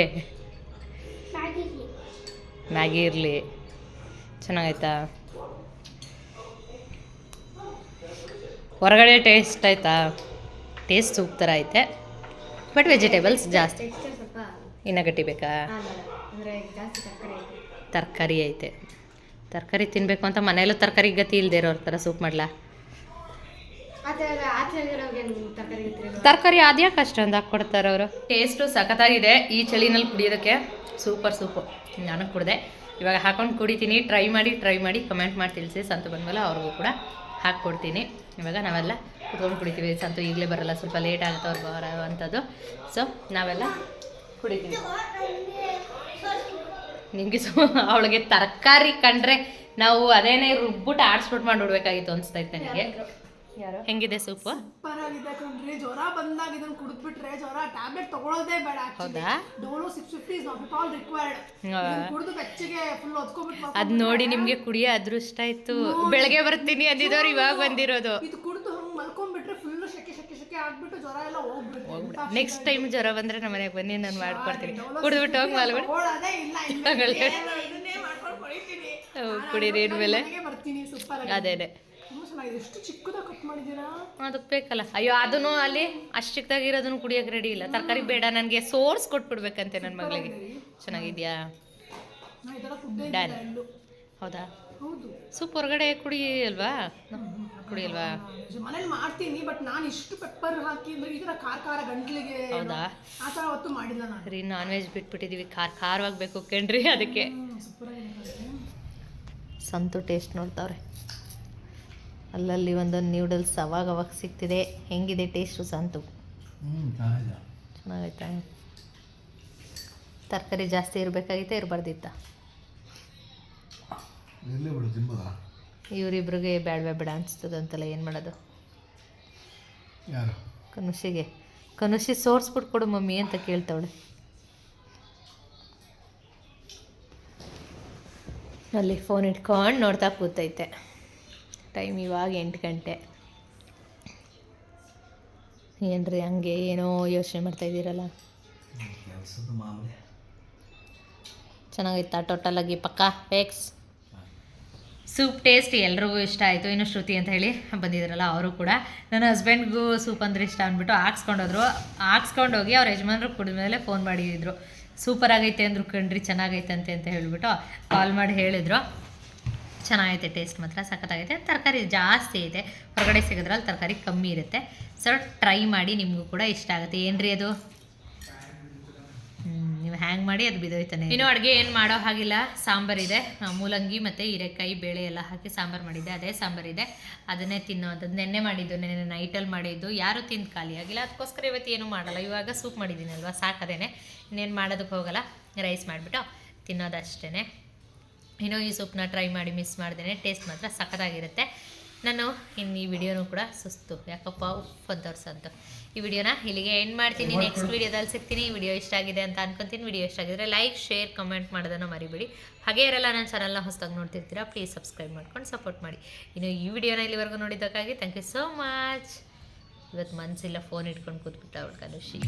ಮ್ಯಾಗಿ ಇರಲಿ. ಚೆನ್ನಾಗೈತಾ ಹೊರಗಡೆ ಟೇಸ್ಟ್ ಆಯ್ತಾ? ಟೇಸ್ಟ್ ಸೂಪ್ ಥರ ಐತೆ. ಬಟ್ ವೆಜಿಟೇಬಲ್ಸ್ ಜಾಸ್ತಿ. ಇನ್ನ ಗಟ್ಟಿ ಬೇಕಾ? ಆಗಲ್ಲ ಅಂದರೆ ತರಕಾರಿ ಐತೆ. ತರಕಾರಿ ತಿನ್ನಬೇಕು ಅಂತ ಮನೆಯಲ್ಲೂ ತರಕಾರಿ ಗತಿ ಇಲ್ಲದೆ ಇರೋರ ಥರ ಸೂಪ್ ಮಾಡ್ಲಾ? ತರಕಾರಿ ಅದ್ಯಾಕೆ ಅಷ್ಟೊಂದು ಹಾಕ್ಕೊಡ್ತಾರೆ ಅವರು? ಟೇಸ್ಟು ಸಖತ್ತಾಗಿದೆ. ಈ ಚಳಿನಲ್ಲಿ ಕುಡಿಯೋದಕ್ಕೆ ಸೂಪರ್ ಸೂಪು ನಾನು ಕುಡಿದೆ. ಇವಾಗ ಹಾಕೊಂಡು ಕುಡಿತೀನಿ. ಟ್ರೈ ಮಾಡಿ ಟ್ರೈ ಮಾಡಿ ಕಮೆಂಟ್ ಮಾಡಿ ತಿಳಿಸಿ. ಸಂತು ಬಂದಮೇಲೆ ಅವ್ರಿಗೂ ಕೂಡ ಹಾಕ್ಕೊಡ್ತೀನಿ. ಇವಾಗ ನಾವೆಲ್ಲ ಕುತ್ಕೊಂಡು ಕುಡಿತೀವಿ. ಸಂತು ಈಗಲೇ ಬರಲ್ಲ. ಸ್ವಲ್ಪ ಲೇಟ್ ಆಗುತ್ತೆ. ಅವ್ರಿಗೆ ಬರೋ ಅಂಥದ್ದು ಸೊ ನಾವೆಲ್ಲ ಕುಡಿತೀವಿ. ನಿಮಗೆ ಸೊ ಅವಳಿಗೆ ತರಕಾರಿ ಕಂಡ್ರೆ ನಾವು ಅದೇನೇ ರುಬ್ಬಿಟ್ಟು ಆಡಿಸ್ಬಿಟ್ಟು ಮಾಡಿ ಬಿಡ್ಬೇಕಾಗಿತ್ತು ಅನಿಸ್ತೈತೆ ನನಗೆ. ಯಾರು? ಹೆಂಗಿದೆ ಸೂಪ್? ಪರವಾಗಿದೆ ಕಣ್ರಿ. ಜ್ವರ ಬಂದಾಗ ಇದನ್ನ ಕುಡಿದ್ಬಿಟ್ರೆ ಜ್ವರ ಟ್ಯಾಬ್ಲೆಟ್ ತಗೊಳ್ಳೋದೇ ಬೇಡ ಹೌದಾ? Dolo six fifty is not all required ಕುಡಿದು ಬೆಚ್ಚಗೆ ಫುಲ್ ಒದ್ಕೊಬಿಟ್ಟು ಅದ್ ನೋಡಿ ನಿಮ್ಗೆ ಕುಡಿಯ ಅದೃಷ್ಟ ಇತ್ತು ಬೆಳಗ್ಗೆ ಬರ್ತೀನಿ ಅಂದಿದ್ದವ್ರು ಇವಾಗ ಬಂದಿರೋದು. ಇದು ಕುಡಿದು ಹಂಗ್ ಮಲ್ಕೊಂಡ್ಬಿಟ್ರೆ ಫುಲ್ ಶೆಕೆ ಶೆಕೆ ಶೆಕೆ ಆಗ್ಬಿಟ್ಟು ಜ್ವರ ಎಲ್ಲ ಹೋಗ್ಬಿಡುತ್ತೆ. ನೆಕ್ಸ್ಟ್ ಟೈಮ್ ಜ್ವರ ಬಂದರೆ ನಮ್ಮ ಮನೆಗೆ ಬನ್ನಿ ನಾನು ಮಾಡ್ಕೊಡ್ತೀನಿ. ಕುಡಿದ್ಬಿಟ್ಟು ಹೋಗಿ ಮಾಲ್ಬಿಡಿ ಕುಡೀರಿ ಅದೇನೆ ಅದೇ ಅದೇ. ತುಂಬ ಚೆನ್ನಾಗಿದೆ. ಎಷ್ಟು ಚಿಕ್ಕದಾಗಿ ಕಟ್ ಅದಕ್ಕೆ ಬೇಕಲ್ಲ. ಅಯ್ಯೋ ಅದನ್ನು ಅಲ್ಲಿ ಅಷ್ಟು ಚಿಕ್ಕದಾಗಿರೋದನ್ನು ಕುಡಿಯೋಕೆ ರೆಡಿ ಇಲ್ಲ. ತರಕಾರಿ ಬೇಡ ನನಗೆ ಸೋರ್ಸ್ ಕೊಟ್ಬಿಡ್ಬೇಕಂತೆ ನನ್ನ ಮಗಳಿಗೆ. ಚೆನ್ನಾಗಿದ್ಯಾ? ಹೌದು? ಸೂಪ್ ಹೊರಗಡೆ ಕುಡಿ ಅಲ್ವಾ? ಕುಡಿಯಲ್ವಾ? ಮನೇಲಿ ಮಾಡ್ತೀನಿ ಬಟ್ ನಾನು ಇಷ್ಟು ಪೆಪ್ಪರ್ ಹಾಕಿ ಅಂದ್ರೆ ಈ ತರ ಖಾರ ಖಾರ ಗಂಟ್ಲಿಗೆ ಹೌದಾ? ಆ ತರ ಹೊತ್ತು ಮಾಡಿಲ್ಲ ನಾನು. ರೀ ನಾನ್ ವೆಜ್ ಬಿಟ್ಬಿಟ್ಟಿದೀವಿ. ಖಾರ ಖಾರವಾಗಬೇಕು ಕಣ್ರಿ ಅದಕ್ಕೆ. ಸಂತು ಟೇಸ್ಟ್ ನೋಡ್ತಾವ್ರೆ. ಅಲ್ಲಲ್ಲಿ ಒಂದೊಂದು ನ್ಯೂಡಲ್ಸ್ ಅವಾಗ ಅವಾಗ ಸಿಗ್ತಿದೆ. ಹೆಂಗಿದೆ ಟೇಸ್ಟು ಸಂತು? ಚೆನ್ನಾಗೈತಾ? ತರಕಾರಿ ಜಾಸ್ತಿ ಇರಬೇಕಾಗಿತ್ತ ಇರಬಾರ್ದಿತ್ತ? ಇರಲಿ ಬಿಡು ತಿನ್ಬೋದಾ? ಇವರಿಬ್ರಿಗೆ ಬೇಡವೇ ಬೇಡ ಅನಿಸ್ತದಂತಲ್ಲ ಏನು ಮಾಡೋದು? ಯಾರು? ಕನುಷಿಗೆ. ಕನುಷಿ ಸೋರ್ಸ್ಬಿಟ್ಟು ಕೊಡು ಮಮ್ಮಿ ಅಂತ ಕೇಳ್ತಾವಳೆ. ಅಲ್ಲಿ ಫೋನ್ ಇಟ್ಕೊಂಡು ನೋಡ್ತಾ ಕೂತೈತೆ. ಟೈಮ್ ಇವಾಗ ಎಂಟು ಗಂಟೆ. ಏನ್ರಿ ಹಂಗೆ ಏನೋ ಯೋಚನೆ ಮಾಡ್ತಾ ಇದ್ದೀರಲ್ಲ? ಟೋಟಲ್ ಟೋಟಲಾಗಿ ಪಕ್ಕ ಫೇಕ್ಸ್ ಸೂಪ್ ಟೇಸ್ಟ್ ಎಲ್ರಿಗೂ ಇಷ್ಟ ಆಯಿತು. ಇನ್ನು ಶ್ರುತಿ ಅಂತ ಹೇಳಿ ಬಂದಿದ್ರಲ್ಲ, ಅವರು ಕೂಡ. ನನ್ನ ಹಸ್ಬೆಂಡ್ಗೂ ಸೂಪ್ ಅಂದರೆ ಇಷ್ಟ ಅಂದ್ಬಿಟ್ಟು ಹಾಕ್ಸ್ಕೊಂಡೋದ್ರು. ಹಾಕ್ಸ್ಕೊಂಡೋಗಿ ಅವ್ರ ಯಜಮಾನ್ರು ಕುಡಿದ್ಮೇಲೆ ಫೋನ್ ಮಾಡಿದ್ರು. ಸೂಪರ್ ಆಗೈತೆ ಅಂದರು ಕಣ್ರಿ ಚೆನ್ನಾಗೈತೆ ಅಂತೆ ಅಂತ ಹೇಳಿಬಿಟ್ಟು ಕಾಲ್ ಮಾಡಿ ಹೇಳಿದ್ರು. ಚೆನ್ನಾಗೈತೆ ಟೇಸ್ಟ್ ಮಾತ್ರ ಸಖತ್ತಾಗೈತೆ. ತರಕಾರಿ ಜಾಸ್ತಿ ಐತೆ. ಹೊರಗಡೆ ಸಿಗೋದ್ರಲ್ಲಿ ತರಕಾರಿ ಕಮ್ಮಿ ಇರುತ್ತೆ. ಸೊ ಟ್ರೈ ಮಾಡಿ ನಿಮಗೂ ಕೂಡ ಇಷ್ಟ ಆಗುತ್ತೆ. ಏನ್ರಿ ಅದು? ಹ್ಯಾಂಗ್ ಮಾಡಿ ಅದು ಬಿದೋಯ್ತಾನೆ. ಇನ್ನು ಅಡುಗೆ ಏನು ಮಾಡೋ ಹಾಗಿಲ್ಲ. ಸಾಂಬಾರಿದೆ ಮೂಲಂಗಿ ಮತ್ತು ಹೀರೆಕಾಯಿ ಬೇಳೆ ಎಲ್ಲ ಹಾಕಿ ಸಾಂಬಾರು ಮಾಡಿದ್ದೆ. ಅದೇ ಸಾಂಬಾರಿದೆ ಅದನ್ನೇ ತಿನ್ನೋದು ನೆನ್ನೆ ಮಾಡಿದ್ದು, ನೆನ್ನೆ ನೈಟಲ್ಲಿ ಮಾಡಿದ್ದು. ಯಾರು ತಿಂದು ಖಾಲಿ ಆಗಿಲ್ಲ. ಅದಕ್ಕೋಸ್ಕರ ಇವತ್ತು ಏನೂ ಮಾಡಲ್ಲ. ಇವಾಗ ಸೂಪ್ ಮಾಡಿದ್ದೀನಿ ಅಲ್ವಾ ಸಾಕದೇನೆ. ಇನ್ನೇನು ಮಾಡೋದಕ್ಕೆ ಹೋಗಲ್ಲ. ರೈಸ್ ಮಾಡಿಬಿಟ್ಟು ತಿನ್ನೋದಷ್ಟೇ ಇನ್ನೂ ಈ ಸೂಪ್ನ ಟ್ರೈ ಮಾಡಿ ಮಿಸ್ ಮಾಡ್ದೇನೆ. ಟೇಸ್ಟ್ ಮಾತ್ರ ಸಖತ್ತಾಗಿರುತ್ತೆ. ನಾನು ಇನ್ನು ಈ ವಿಡಿಯೋನೂ ಕೂಡ ಸುಸ್ತು. ಯಾಕಪ್ಪ? ಅಂತ ಈ ವಿಡಿಯೋನ ಇಲ್ಲಿಗೆ ಎಂಡ್ ಮಾಡ್ತೀನಿ. ನೆಕ್ಸ್ಟ್ ವಿಡಿಯೋದಲ್ಲಿ ಸಿಗ್ತೀನಿ. ಈ ವಿಡಿಯೋ ಇಷ್ಟ ಆಗಿದೆ ಅಂತ ಅನ್ಕೊತೀನಿ. ವಿಡಿಯೋ ಇಷ್ಟ ಆಗಿದ್ರೆ ಲೈಕ್ ಶೇರ್ ಕಮೆಂಟ್ ಮಾಡೋದನ್ನು ಮರಿಬೇಡಿ. ಹಾಗೆ ಇರಲ್ಲ ನನ್ನ ಚಾನಲ್ನ ಹೊಸದಾಗಿ ನೋಡ್ತಿರ್ತೀರಾ ಪ್ಲೀಸ್ ಸಬ್ಸ್ಕ್ರೈಬ್ ಮಾಡ್ಕೊಂಡು ಸಪೋರ್ಟ್ ಮಾಡಿ. ಇನ್ನು ಈ ವಿಡಿಯೋನ ಇಲ್ಲಿವರೆಗೂ ನೋಡಿದ್ದಕ್ಕಾಗಿ ಥ್ಯಾಂಕ್ ಯು ಸೋ ಮಚ್ ಇವತ್ತು ಮನಸ್ಸಿಲ್ಲ ಫೋನ್ ಇಟ್ಕೊಂಡು ಕೂತ್ಬಿಟ್ಟ ಅವಳು ಕನುಷಿ